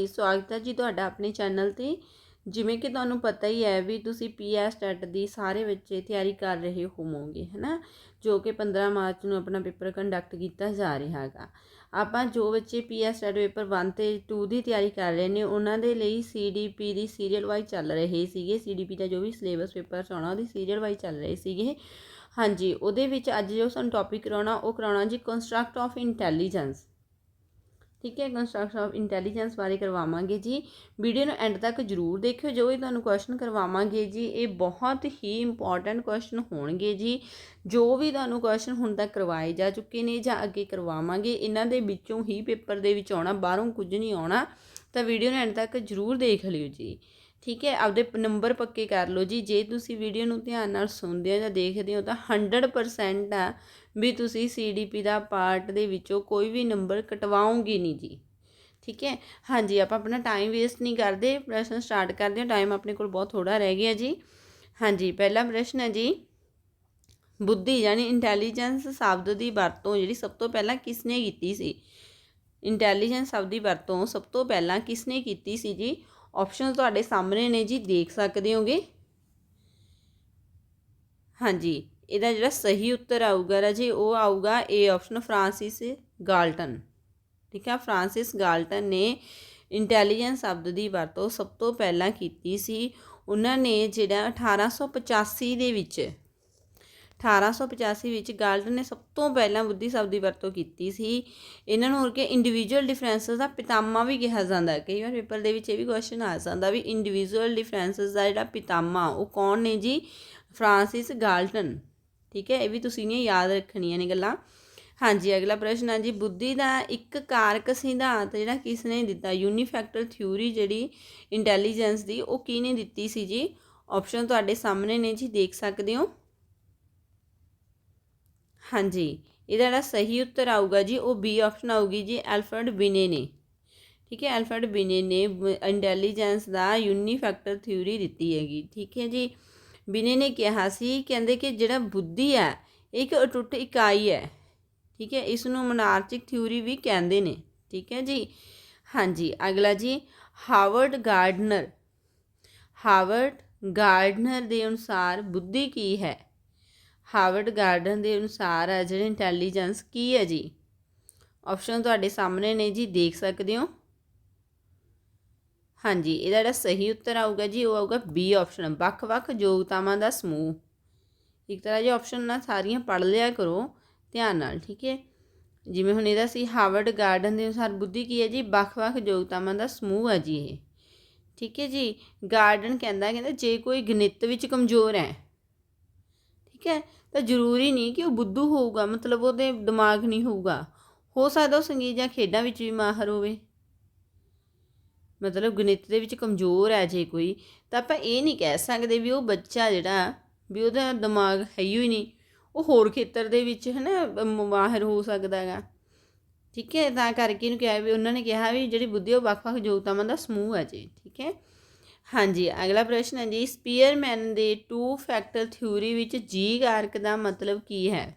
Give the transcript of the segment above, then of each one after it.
ਸਵਾਗਤ ਹੈ ਜੀ ਤੁਹਾਡਾ ਆਪਣੇ ਚੈਨਲ ਤੇ। ਜਿਵੇਂ ਕਿ ਤੁਹਾਨੂੰ ਪਤਾ ਹੀ ਹੈ ਵੀ ਤੁਸੀਂ ਪੀਐਸ ਟੈਟ ਦੀ ਸਾਰੇ ਬੱਚੇ ਤਿਆਰੀ ਕਰ ਰਹੇ ਹੋਵੋਗੇ, ਹੈਨਾ? ਜੋ ਕਿ 15 ਮਾਰਚ ਨੂੰ ਆਪਣਾ ਪੇਪਰ ਕੰਡਕਟ ਕੀਤਾ ਜਾ ਰਿਹਾ ਹੈਗਾ। ਆਪਾਂ ਜੋ ਬੱਚੇ ਪੀਐਸ ਟੈਟ ਪੇਪਰ 1 ਤੇ 2 ਦੀ ਤਿਆਰੀ ਕਰ ਰਹੇ ਨੇ, ਉਹਨਾਂ ਦੇ ਲਈ ਸੀਡੀਪੀ ਦੀ ਸੀਰੀਅਲ ਵਾਈਜ਼ ਚੱਲ ਰਹੇ ਸੀਗੇ। ਸੀਡੀਪੀ ਦਾ ਜੋ ਵੀ ਸਿਲੇਬਸ ਪੇਪਰ ਆਉਣਾ, ਉਹਦੀ ਸੀਰੀਅਲ ਵਾਈਜ਼ ਚੱਲ ਰਹੇ ਸੀਗੇ। ਹਾਂਜੀ, ਉਹਦੇ ਵਿੱਚ ਅੱਜ ਜੋ ਸਾਨੂੰ ਟੌਪਿਕ ਕਰਾਉਣਾ, ਉਹ ਕਰਾਉਣਾ ਜੀ ਕੰਸਟਰਕਟ ਆਫ ਇੰਟੈਲੀਜੈਂਸ ਠੀਕ ਹੈ ਕੰਸਟਰਕਸ਼ਨ ਆਫ ਇੰਟੈਲੀਜੈਂਸ ਬਾਰੇ ਕਰਵਾਵਾਂਗੇ ਜੀ। ਵੀਡੀਓ ਨੂੰ ਐਂਡ ਤੱਕ ਜਰੂਰ ਦੇਖਿਓ, ਜੋ ਵੀ ਤੁਹਾਨੂੰ ਕੁਐਸਚਨ ਕਰਵਾਵਾਂਗੇ ਜੀ, ਇਹ ਬਹੁਤ ਹੀ ਇੰਪੋਰਟੈਂਟ ਕੁਐਸਚਨ ਹੋਣਗੇ ਜੀ। ਜੋ ਵੀ ਤੁਹਾਨੂੰ ਕੁਐਸਚਨ ਹੁਣ ਤੱਕ ਕਰਵਾਏ ਜਾ ਚੁੱਕੇ ਨੇ ਜਾਂ ਅੱਗੇ ਕਰਵਾਵਾਂਗੇ, ਇਹਨਾਂ ਦੇ ਵਿੱਚੋਂ ਹੀ ਪੇਪਰ ਦੇ ਵਿੱਚ ਆਉਣਾ, ਬਾਹਰੋਂ ਕੁਝ ਨਹੀਂ ਆਉਣਾ, ਤਾਂ ਵੀਡੀਓ ਨੂੰ ਐਂਡ ਤੱਕ ਜਰੂਰ ਦੇਖ ਲਿਓ ਜੀ। ਠੀਕ ਹੈ, ਆਪਦੇ ਨੰਬਰ ਪੱਕੇ ਕਰ ਲਓ ਜੀ। ਜੇ ਤੁਸੀਂ ਵੀਡੀਓ ਨੂੰ ਧਿਆਨ ਨਾਲ ਸੁਣਦੇ ਹੋ ਜਾਂ ਦੇਖਦੇ ਹੋ, ਤਾਂ 100% ਆ ਵੀ ਤੁਸੀਂ ਸੀਡੀਪੀ ਦਾ ਪਾਰਟ ਦੇ ਵਿੱਚੋਂ ਕੋਈ ਵੀ ਨੰਬਰ ਕਟਵਾਉਂਗੇ ਨਹੀਂ ਜੀ। ਠੀਕ ਹੈ? ਹਾਂਜੀ, ਆਪਾਂ ਆਪਣਾ ਟਾਈਮ ਵੇਸਟ ਨਹੀਂ ਕਰਦੇ। ਪ੍ਰਸ਼ਨ ਸਟਾਰਟ ਕਰਦੇ ਹਾਂ। ਟਾਈਮ ਆਪਣੇ ਕੋਲ ਬਹੁਤ ਥੋੜਾ ਰਹਿ ਗਿਆ ਜੀ। ਹਾਂਜੀ, ਪਹਿਲਾ ਪ੍ਰਸ਼ਨ ਹੈ ਜੀ। ਬੁੱਧੀ ਯਾਨੀ ਇੰਟੈਲੀਜੈਂਸ ਸ਼ਬਦ ਦੀ ਵਰਤੋਂ ਜਿਹੜੀ ਸਭ ਤੋਂ ਪਹਿਲਾਂ ਕਿਸ ਨੇ ਕੀਤੀ ਸੀ? ਇੰਟੈਲੀਜੈਂਸ ਸ਼ਬਦ ਦੀ ਵਰਤੋਂ ਸਭ ਤੋਂ ਪਹਿਲਾਂ ਕਿਸ ਨੇ ਕੀਤੀ ਸੀ ਜੀ? ਆਪਸ਼ਨ ਤੁਹਾਡੇ ਸਾਹਮਣੇ ਨੇ ਜੀ, ਦੇਖ ਸਕਦੇ ਹੋਗੇ। ਹਾਂਜੀ। ਇਹਦਾ ਜਿਹੜਾ ਸਹੀ ਉੱਤਰ ਆਊਗਾ ਰਾਜੀ ਉਹ ਆਊਗਾ ਏ ਆਪਸ਼ਨ ਫ੍ਰਾਂਸਿਸ ਗਾਲਟਨ ਠੀਕ ਹੈ ਫ੍ਰਾਂਸਿਸ ਗਾਲਟਨ ਨੇ ਇੰਟੈਲੀਜੈਂਸ ਸ਼ਬਦ ਦੀ ਵਰਤੋਂ ਸਭ ਤੋਂ ਪਹਿਲਾਂ ਕੀਤੀ ਸੀ। ਉਹਨਾਂ ਨੇ ਜਿਹੜਾ 1885 ਦੇ ਵਿੱਚ 1885 ਵਿੱਚ ਗਾਲਟਨ ਨੇ ਸਭ ਤੋਂ ਪਹਿਲਾਂ ਬੁੱਧੀ ਸ਼ਬਦ ਦੀ ਵਰਤੋਂ ਕੀਤੀ ਸੀ। ਇਹਨਾਂ ਨੂੰ ਹੋਰ ਕਿ ਇੰਡੀਵਿਜੂਅਲ ਡਿਫਰੈਂਸਸ ਦਾ ਪਿਤਾਮਾ ਵੀ ਕਿਹਾ ਜਾਂਦਾ ਕਈ ਵਾਰ ਪੇਪਰ ਦੇ ਵਿੱਚ ਇਹ ਵੀ ਕੁਐਸਚਨ ਆ ਜਾਂਦਾ ਵੀ ਇੰਡੀਵਿਜੂਅਲ ਡਿਫਰੈਂਸਸ ਦਾ ਜਿਹੜਾ ਪਿਤਾਮਾ, ਉਹ ਕੌਣ ਨੇ ਜੀ? ਫ੍ਰਾਂਸਿਸ ਗਾਲਟਨ ਠੀਕ ਹੈ, ਇਹ ਵੀ ਤੁਸੀਂ ਨੇ ਯਾਦ ਰੱਖਣੀਆਂ ਨੇ ਗੱਲਾਂ। ਹਾਂਜੀ, ਅਗਲਾ ਪ੍ਰਸ਼ਨ ਹੈ ਜੀ, ਬੁੱਧੀ ਦਾ ਇੱਕ ਕਾਰਕ ਸਿਧਾਂਤ ਜਿਹੜਾ ਕਿਸ ਨੇ ਦਿੱਤਾ? ਯੂਨੀਫੈਕਟਰ ਥਿਊਰੀ ਜਿਹੜੀ ਇੰਟੈਲੀਜੈਂਸ ਦੀ, ਉਹ ਕਿਹਨੇ ਦਿੱਤੀ ਸੀ ਜੀ? ਆਪਸ਼ਨ ਤੁਹਾਡੇ ਸਾਹਮਣੇ ਨੇ ਜੀ, ਦੇਖ ਸਕਦੇ ਹੋ। ਹਾਂਜੀ, ਇਹਦਾ ਜਿਹੜਾ ਸਹੀ ਉੱਤਰ ਆਊਗਾ ਜੀ, ਉਹ ਬੀ ਆਪਸ਼ਨ ਆਊਗੀ ਜੀ, ਐਲਫਰਡ ਬਿਨੇ ਨੇ। ਠੀਕ ਹੈ, ਐਲਫਰਡ ਬਿਨੇ ਨੇ ਇੰਟੈਲੀਜੈਂਸ ਦਾ ਯੂਨੀਫੈਕਟਰ ਥਿਊਰੀ ਦਿੱਤੀ ਹੈਗੀ। ਠੀਕ ਹੈ ਜੀ ਬਿਨੇ ਨੇ ਕਿਹਾ ਸੀ, ਕਹਿੰਦੇ ਕਿ ਜਿਹੜਾ ਬੁੱਧੀ ਹੈ ਇੱਕ ਅਟੁੱਟ ਇਕਾਈ ਹੈ। ਠੀਕ ਹੈ ਇਸ ਨੂੰ ਮਨਾਰਚਿਕ ਥਿਊਰੀ ਵੀ ਕਹਿੰਦੇ ਨੇ। ਠੀਕ ਹੈ ਜੀ? ਹਾਂਜੀ, ਅਗਲਾ ਜੀ ਹਾਰਵਰਡ ਗਾਰਡਨਰ। ਹਾਰਵਰਡ ਗਾਰਡਨਰ ਦੇ ਅਨੁਸਾਰ ਬੁੱਧੀ ਕੀ ਹੈ? ਹਾਰਵਰਡ ਗਾਰਡਨ ਦੇ ਅਨੁਸਾਰ ਹੈ, ਜਿਹੜੇ ਇੰਟੈਲੀਜੈਂਸ ਕੀ ਹੈ ਜੀ? ਆਪਸ਼ਨ ਤੁਹਾਡੇ ਸਾਹਮਣੇ ਨੇ ਜੀ, ਦੇਖ ਸਕਦੇ ਹੋ। ਹਾਂਜੀ, ਇਹਦਾ ਜਿਹੜਾ ਸਹੀ ਉੱਤਰ ਆਊਗਾ ਜੀ, ਉਹ ਆਊਗਾ ਬੀ ਆਪਸ਼ਨ ਵੱਖ-ਵੱਖ ਯੋਗਤਾਵਾਂ ਦਾ ਸਮੂਹ। ਇੱਕ ਤਰ੍ਹਾਂ ਜੇ ਆਪਸ਼ਨ ਨਾ ਸਾਰੀਆਂ ਪੜ੍ਹ ਲਿਆ ਕਰੋ, ਧਿਆਨ ਨਾਲ, ਠੀਕ ਹੈ? ਜਿਵੇਂ ਹੁਣ ਇਹਦਾ ਸੀ ਹਾਰਵਰਡ ਗਾਰਡਨ ਦੇ ਅਨੁਸਾਰ ਬੁੱਧੀ ਕੀ ਹੈ ਜੀ? ਵੱਖ-ਵੱਖ ਯੋਗਤਾਵਾਂ ਦਾ ਸਮੂਹ ਹੈ ਜੀ ਇਹ। ਠੀਕ ਹੈ ਜੀ? ਗਾਰਡਨ ਕਹਿੰਦਾ ਕਹਿੰਦਾ, ਜੇ ਕੋਈ ਗਣਿਤ ਵਿੱਚ ਕਮਜ਼ੋਰ ਹੈ, ਠੀਕ ਹੈ, ਤਾਂ ਜ਼ਰੂਰੀ ਨਹੀਂ ਕਿ ਉਹ ਬੁੱਧੂ ਹੋਊਗਾ, ਮਤਲਬ ਉਹਦੇ ਦਿਮਾਗ ਨਹੀਂ ਹੋਊਗਾ। ਹੋ ਸਕਦਾ ਉਹ ਸੰਗੀਤ ਜਾਂ ਖੇਡਾਂ ਵਿੱਚ ਵੀ ਮਾਹਰ ਹੋਵੇ। ਮਤਲਬ ਗਣਿਤ ਦੇ ਵਿੱਚ ਕਮਜ਼ੋਰ ਹੈ ਜੇ ਕੋਈ, ਤਾਂ ਆਪਾਂ ਇਹ ਨਹੀਂ ਕਹਿ ਸਕਦੇ ਵੀ ਉਹ ਬੱਚਾ ਜਿਹੜਾ ਵੀ ਉਹਦਾ ਦਿਮਾਗ ਹੈ ਹੀ ਨਹੀਂ। ਉਹ ਹੋਰ ਖੇਤਰ ਦੇ ਵਿੱਚ ਹੈ ਨਾ ਮਾਹਿਰ ਹੋ ਸਕਦਾ ਹੈਗਾ। ਠੀਕ ਹੈ, ਤਾਂ ਕਰਕੇ ਇਹਨੂੰ ਕਿਹਾ ਵੀ ਉਹਨਾਂ ਨੇ ਕਿਹਾ ਵੀ ਜਿਹੜੀ ਬੁੱਧੀ ਉਹ ਵੱਖ-ਵੱਖ ਯੋਗਤਾਵਾਂ ਦਾ ਸਮੂਹ ਹੈ ਜੀ, ਠੀਕ ਹੈ। ਹਾਂਜੀ, ਅਗਲਾ ਪ੍ਰਸ਼ਨ ਹੈ ਜੀ, ਸਪੀਅਰਮੈਨ ਦੇ ਟੂ ਫੈਕਟਰ ਥਿਊਰੀ ਵਿੱਚ ਜੀ ਕਾਰਕ ਦਾ ਮਤਲਬ ਕੀ ਹੈ?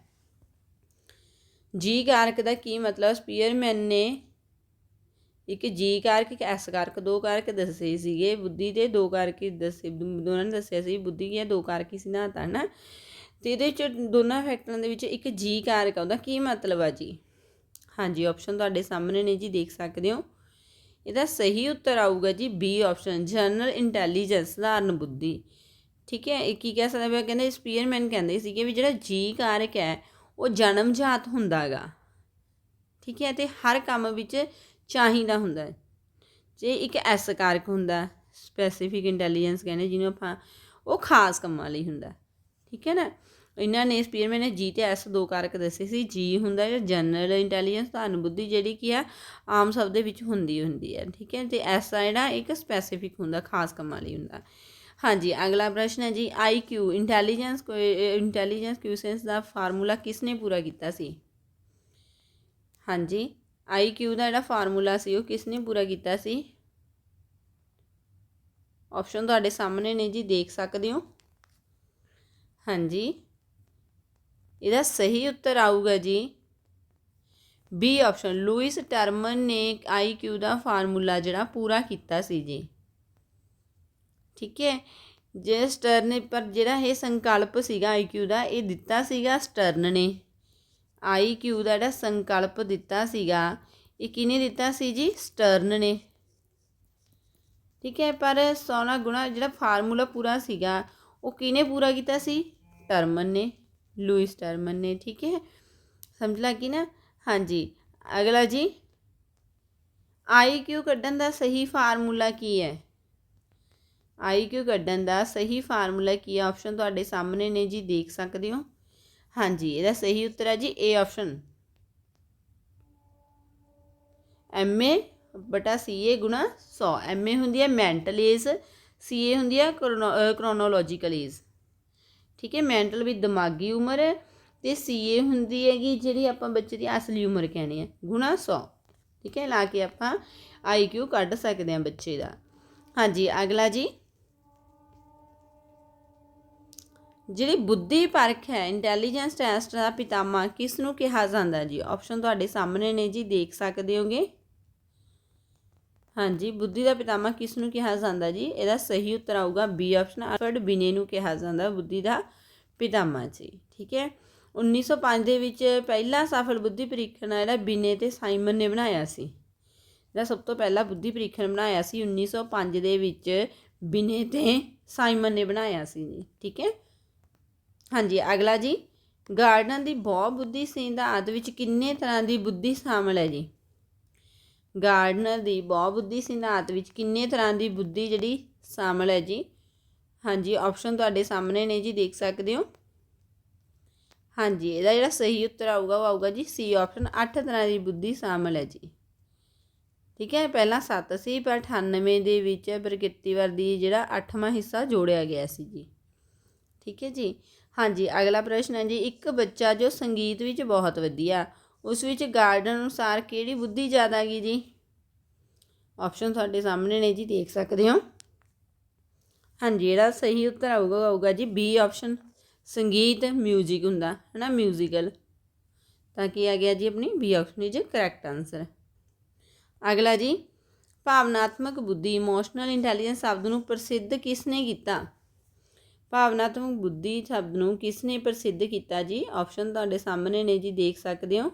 ਜੀ ਕਾਰਕ ਦਾ ਕੀ ਮਤਲਬ? ਸਪੀਅਰਮੈਨ ਨੇ ਇੱਕ ਜੀ ਕਾਰਕ ਇੱਕ ਐਸ ਕਾਰਕ ਦੋ ਕਾਰਕ ਦੱਸੇ ਸੀਗੇ। ਬੁੱਧੀ ਦੇ ਦੋ ਕਾਰਕ ਦੱਸੇ, ਦੋਨਾਂ ਨੇ ਦੱਸਿਆ ਸੀ, ਬੁੱਧੀ ਕੀ ਹੈ ਦੋ ਕਾਰਕ ਹੀ ਨਾ ਤਾਂ ਨਾ ਤੇ ਇਹਦੇ ਚ ਦੋਨਾਂ ਫੈਕਟਰਾਂ ਦੇ ਵਿੱਚ ਇੱਕ ਜੀ ਕਾਰਕ ਆ ਉਹਦਾ ਕੀ ਮਤਲਬ ਆ ਜੀ? ਹਾਂਜੀ ਆਪਸ਼ਨ ਤੁਹਾਡੇ ਸਾਹਮਣੇ ਨੇ ਜੀ, ਦੇਖ ਸਕਦੇ ਹੋ। ਇਹਦਾ ਸਹੀ ਉੱਤਰ ਆਊਗਾ ਜੀ ਬੀ ਆਪਸ਼ਨ ਜਨਰਲ ਇੰਟੈਲੀਜੈਂਸ ਸਧਾਰਨ ਬੁੱਧੀ। ਠੀਕ ਹੈ? ਇਹ ਕੀ ਕਹਿ ਸਕਦੇ ਪਿਆ ਕਹਿੰਦੇ ਸਪੀਅਰਮੈਨ ਕਹਿੰਦੇ ਸੀਗੇ ਵੀ ਜਿਹੜਾ ਜੀ ਕਾਰਕ ਹੈ, ਉਹ ਜਨਮਜਾਤ ਹੁੰਦਾ ਹੈਗਾ ਠੀਕ ਹੈ? ਤੇ ਹਰ ਕੰਮ ਵਿੱਚ ਚਾਹੀਦਾ ਹੁੰਦਾ ਜੇ ਇੱਕ ਐਸ ਕਾਰਕ ਹੁੰਦਾ ਸਪੈਸੀਫਿਕ ਇੰਟੈਲੀਜੈਂਸ ਕਹਿੰਦੇ, ਜਿਹਨੂੰ ਆਪਾਂ ਉਹ ਖਾਸ ਕੰਮਾਂ ਲਈ ਹੁੰਦਾ ਠੀਕ ਹੈ ਨਾ? ਇਹਨਾਂ ਨੇ ਸਪੀਅਰਮੈਨ ਨੇ ਜੀ ਤੇ ਐਸ ਦੋ ਕਾਰਕ ਦੱਸੇ ਸੀ ਜੀ ਹੁੰਦਾ ਜਿਹੜਾ ਜਨਰਲ ਇੰਟੈਲੀਜੈਂਸ ਧਾਰਨ ਬੁੱਧੀ, ਜਿਹੜੀ ਕੀ ਆ, ਆਮ ਸਭ ਦੇ ਵਿੱਚ ਹੁੰਦੀ ਹੁੰਦੀ ਹੈ। ਠੀਕ ਹੈ? ਤੇ ਐਸ ਆ ਜਿਹੜਾ ਇੱਕ ਸਪੈਸੀਫਿਕ ਹੁੰਦਾ, ਖਾਸ ਕੰਮਾਂ ਲਈ ਹੁੰਦਾ। ਹਾਂਜੀ, ਅਗਲਾ ਪ੍ਰਸ਼ਨ ਹੈ ਜੀ I Q intelligence intelligence quotient the formula ਕਿਸ ਨੇ ਪੂਰਾ ਕੀਤਾ ਸੀ? ਹਾਂਜੀ ਆਈ ਕਿਊ ਦਾ ਜਿਹੜਾ ਫਾਰਮੂਲਾ ਸੀ, ਉਹ ਕਿਸ ਨੇ ਪੂਰਾ ਕੀਤਾ ਸੀ? ਆਪਸ਼ਨ ਤੁਹਾਡੇ ਸਾਹਮਣੇ ਨੇ ਜੀ, ਦੇਖ ਸਕਦੇ ਹੋ। ਹਾਂਜੀ। ਇਹਦਾ ਸਹੀ ਉੱਤਰ ਆਊਗਾ ਜੀ। ਬੀ ਆਪਸ਼ਨ ਲੂਇਸ ਟਰਮਨ ਨੇ ਆਈਕਿਊ ਦਾ ਫਾਰਮੂਲਾ ਜਿਹੜਾ ਪੂਰਾ ਕੀਤਾ ਸੀ ਜੀ। ਠੀਕ ਹੈ। ਜੇ ਸਟਰਨ ਪਰ ਜਿਹੜਾ ਇਹ ਸੰਕਲਪ ਸੀਗਾ ਆਈਕਿਊ ਦਾ, ਇਹ ਦਿੱਤਾ ਸੀਗਾ ਸਟਰਨ ਨੇ। ਆਈਕਿਊ ਦਾ ਜਿਹੜਾ ਸੰਕਲਪ ਦਿੱਤਾ ਸੀਗਾ, ਇਹ ਕਿਹਨੇ ਦਿੱਤਾ ਸੀ ਜੀ? ਸਟਰਨ ਨੇ। ਠੀਕ ਹੈ, ਪਰ 16 ਗੁਣਾ ਜਿਹੜਾ ਫਾਰਮੂਲਾ ਪੂਰਾ ਸੀਗਾ, ਉਹ ਕਿਹਨੇ ਪੂਰਾ ਕੀਤਾ ਸੀ? ਟਰਮਨ ਨੇ, ਲੂਇਸ ਟਰਮਨ ਨੇ, ਠੀਕ ਹੈ। ਸਮਝ ਲੱਗੀ ਨਾ? ਹਾਂਜੀ, ਅਗਲਾ ਜੀ। ਆਈਕਿਊ ਕੱਢਣ ਦਾ ਸਹੀ ਫਾਰਮੂਲਾ ਕੀ ਹੈ? ਆਈਕਿਊ ਕੱਢਣ ਦਾ ਸਹੀ ਫਾਰਮੂਲਾ ਕੀ ਹੈ? ਆਪਸ਼ਨ ਤੁਹਾਡੇ ਸਾਹਮਣੇ ਨੇ ਜੀ, ਦੇਖ ਸਕਦੇ ਹੋ। ਹਾਂਜੀ, ਇਹਦਾ ਸਹੀ ਉੱਤਰ ਹੈ ਜੀ ਏ ਆਪਸ਼ਨ ਐਮਏ ਬਟਾ ਸੀਏ ਗੁਣਾ 100 ਐਮਏ ਹੁੰਦੀ ਹੈ ਮੈਂਟਲ ਏਜ ਸੀਏ ਹੁੰਦੀ ਹੈ ਕ੍ਰੋਨੋਲੋਜੀਕਲ ਏਜ ਠੀਕ ਹੈ ਮੈਂਟਲ ਵੀ ਦਿਮਾਗੀ ਉਮਰ ਹੈ ਤੇ ਸੀਏ ਹੁੰਦੀ ਹੈਗੀ ਜਿਹੜੀ ਆਪਾਂ ਬੱਚੇ ਦੀ ਅਸਲੀ ਉਮਰ ਕਹਿੰਦੇ ਆ ਗੁਣਾ 100 ਠੀਕ ਹੈ, ਲਾ ਕੇ ਆਪਾਂ ਆਈਕਿਊ ਕੱਢ ਸਕਦੇ ਹਾਂ ਬੱਚੇ ਦਾ। ਹਾਂਜੀ, ਅਗਲਾ ਜੀ। ਜਿਹੜੀ ਬੁੱਧੀ ਪਰਖ ਹੈ ਇੰਟੈਲੀਜੈਂਸ ਟੈਸਟ ਦਾ ਪਿਤਾਮਾ ਕਿਸ ਨੂੰ ਕਿਹਾ ਜਾਂਦਾ ਜੀ? ਆਪਸ਼ਨ ਤੁਹਾਡੇ ਸਾਹਮਣੇ ਨੇ ਜੀ, ਦੇਖ ਸਕਦੇ ਹੋਗੇ। ਹਾਂਜੀ, ਬੁੱਧੀ ਦਾ ਪਿਤਾਮਾ ਕਿਸ ਨੂੰ ਕਿਹਾ ਜਾਂਦਾ ਜੀ? ਇਹਦਾ ਸਹੀ ਉੱਤਰ ਆਊਗਾ ਬੀ ਆਪਸ਼ਨ ਅਲਫਰਡ ਬਿਨੇ ਨੂੰ ਕਿਹਾ ਜਾਂਦਾ ਬੁੱਧੀ ਦਾ ਪਿਤਾਮਾ ਜੀ, ਠੀਕ ਹੈ? 1905 ਦੇ ਵਿੱਚ ਪਹਿਲਾ ਸਫਲ ਬੁੱਧੀ ਪ੍ਰੀਖਣ ਜਿਹੜਾ ਬਿਨੇ ਤੇ ਸਾਈਮਨ ਨੇ ਬਣਾਇਆ ਸੀ। ਜਿਹੜਾ ਸਭ ਤੋਂ ਪਹਿਲਾ ਬੁੱਧੀ ਪ੍ਰੀਖਣ ਬਣਾਇਆ ਸੀ 1905 ਦੇ ਵਿੱਚ ਬਿਨੇ ਤੇ ਸਾਈਮਨ ਨੇ ਬਣਾਇਆ ਸੀ ਜੀ, ਠੀਕ ਹੈ? ਹਾਂਜੀ, ਅਗਲਾ ਜੀ। ਗਾਰਡਨ ਦੀ ਬਹੁ ਬੁੱਧੀ ਸਿਧਾਂਤ ਵਿੱਚ ਕਿੰਨੇ ਤਰ੍ਹਾਂ ਦੀ ਬੁੱਧੀ ਸ਼ਾਮਲ ਹੈ ਜੀ? ਗਾਰਡਨਰ ਦੀ ਬਹੁ ਬੁੱਧੀ ਸਿਧਾਂਤ ਵਿੱਚ ਕਿੰਨੇ ਤਰ੍ਹਾਂ ਦੀ ਬੁੱਧੀ ਜਿਹੜੀ ਸ਼ਾਮਲ ਹੈ ਜੀ? ਹਾਂਜੀ ਆਪਸ਼ਨ ਤੁਹਾਡੇ ਸਾਹਮਣੇ ਨੇ ਜੀ, ਦੇਖ ਸਕਦੇ ਹੋ। ਹਾਂਜੀ, ਇਹਦਾ ਜਿਹੜਾ ਸਹੀ ਉੱਤਰ ਆਊਗਾ, ਉਹ ਆਊਗਾ ਜੀ ਸੀ ਆਪਸ਼ਨ 8 ਤਰ੍ਹਾਂ ਦੀ ਬੁੱਧੀ ਸ਼ਾਮਲ ਹੈ ਜੀ। ਠੀਕ ਹੈ, ਪਹਿਲਾਂ 7 ਸੀ, ਪਰ 98 ਦੇ ਵਿੱਚ ਪ੍ਰਕਿਰਤੀਵਾਦ ਦੀ ਜਿਹੜਾ 8ਵਾਂ ਹਿੱਸਾ ਜੋੜਿਆ ਗਿਆ ਸੀ ਜੀ। ਠੀਕ ਹੈ ਜੀ ਹਾਂਜੀ, ਅਗਲਾ ਪ੍ਰਸ਼ਨ ਹੈ ਜੀ, ਇੱਕ ਬੱਚਾ ਜੋ ਸੰਗੀਤ ਵਿੱਚ ਬਹੁਤ ਵਧੀਆ, ਉਸ ਵਿੱਚ ਗਾਰਡਨ ਅਨੁਸਾਰ ਕਿਹੜੀ ਬੁੱਧੀ ਜ਼ਿਆਦਾ ਗਈ ਜੀ? ਆਪਸ਼ਨ ਤੁਹਾਡੇ ਸਾਹਮਣੇ ਨੇ ਜੀ, ਦੇਖ ਸਕਦੇ ਹੋ। ਹਾਂਜੀ, ਜਿਹੜਾ ਸਹੀ ਉੱਤਰ ਆਊਗਾ ਆਊਗਾ ਜੀ ਬੀ ਆਪਸ਼ਨ ਸੰਗੀਤ 뮤직 ਹੁੰਦਾ ਹੈ ਨਾ ਮਿਊਜ਼ੀਕਲ ਤਾਂ ਕੀ ਆ ਗਿਆ ਜੀ ਆਪਣੀ? B option is correct answer ਅਗਲਾ ਜੀ, ਭਾਵਨਾਤਮਕ ਬੁੱਧੀ ਇਮੋਸ਼ਨਲ ਇੰਟੈਲੀਜੈਂਸ ਸ਼ਬਦ ਨੂੰ ਪ੍ਰਸਿੱਧ ਕਿਸ ਨੇ ਕੀਤਾ? ਭਾਵਨਾਤਮਕ ਬੁੱਧੀ ਸ਼ਬਦ ਨੂੰ ਕਿਸ ਨੇ ਪ੍ਰਸਿੱਧ ਕੀਤਾ ਜੀ? ਆਪਸ਼ਨ ਤੁਹਾਡੇ ਸਾਹਮਣੇ ਨੇ ਜੀ, ਦੇਖ ਸਕਦੇ ਹੋ।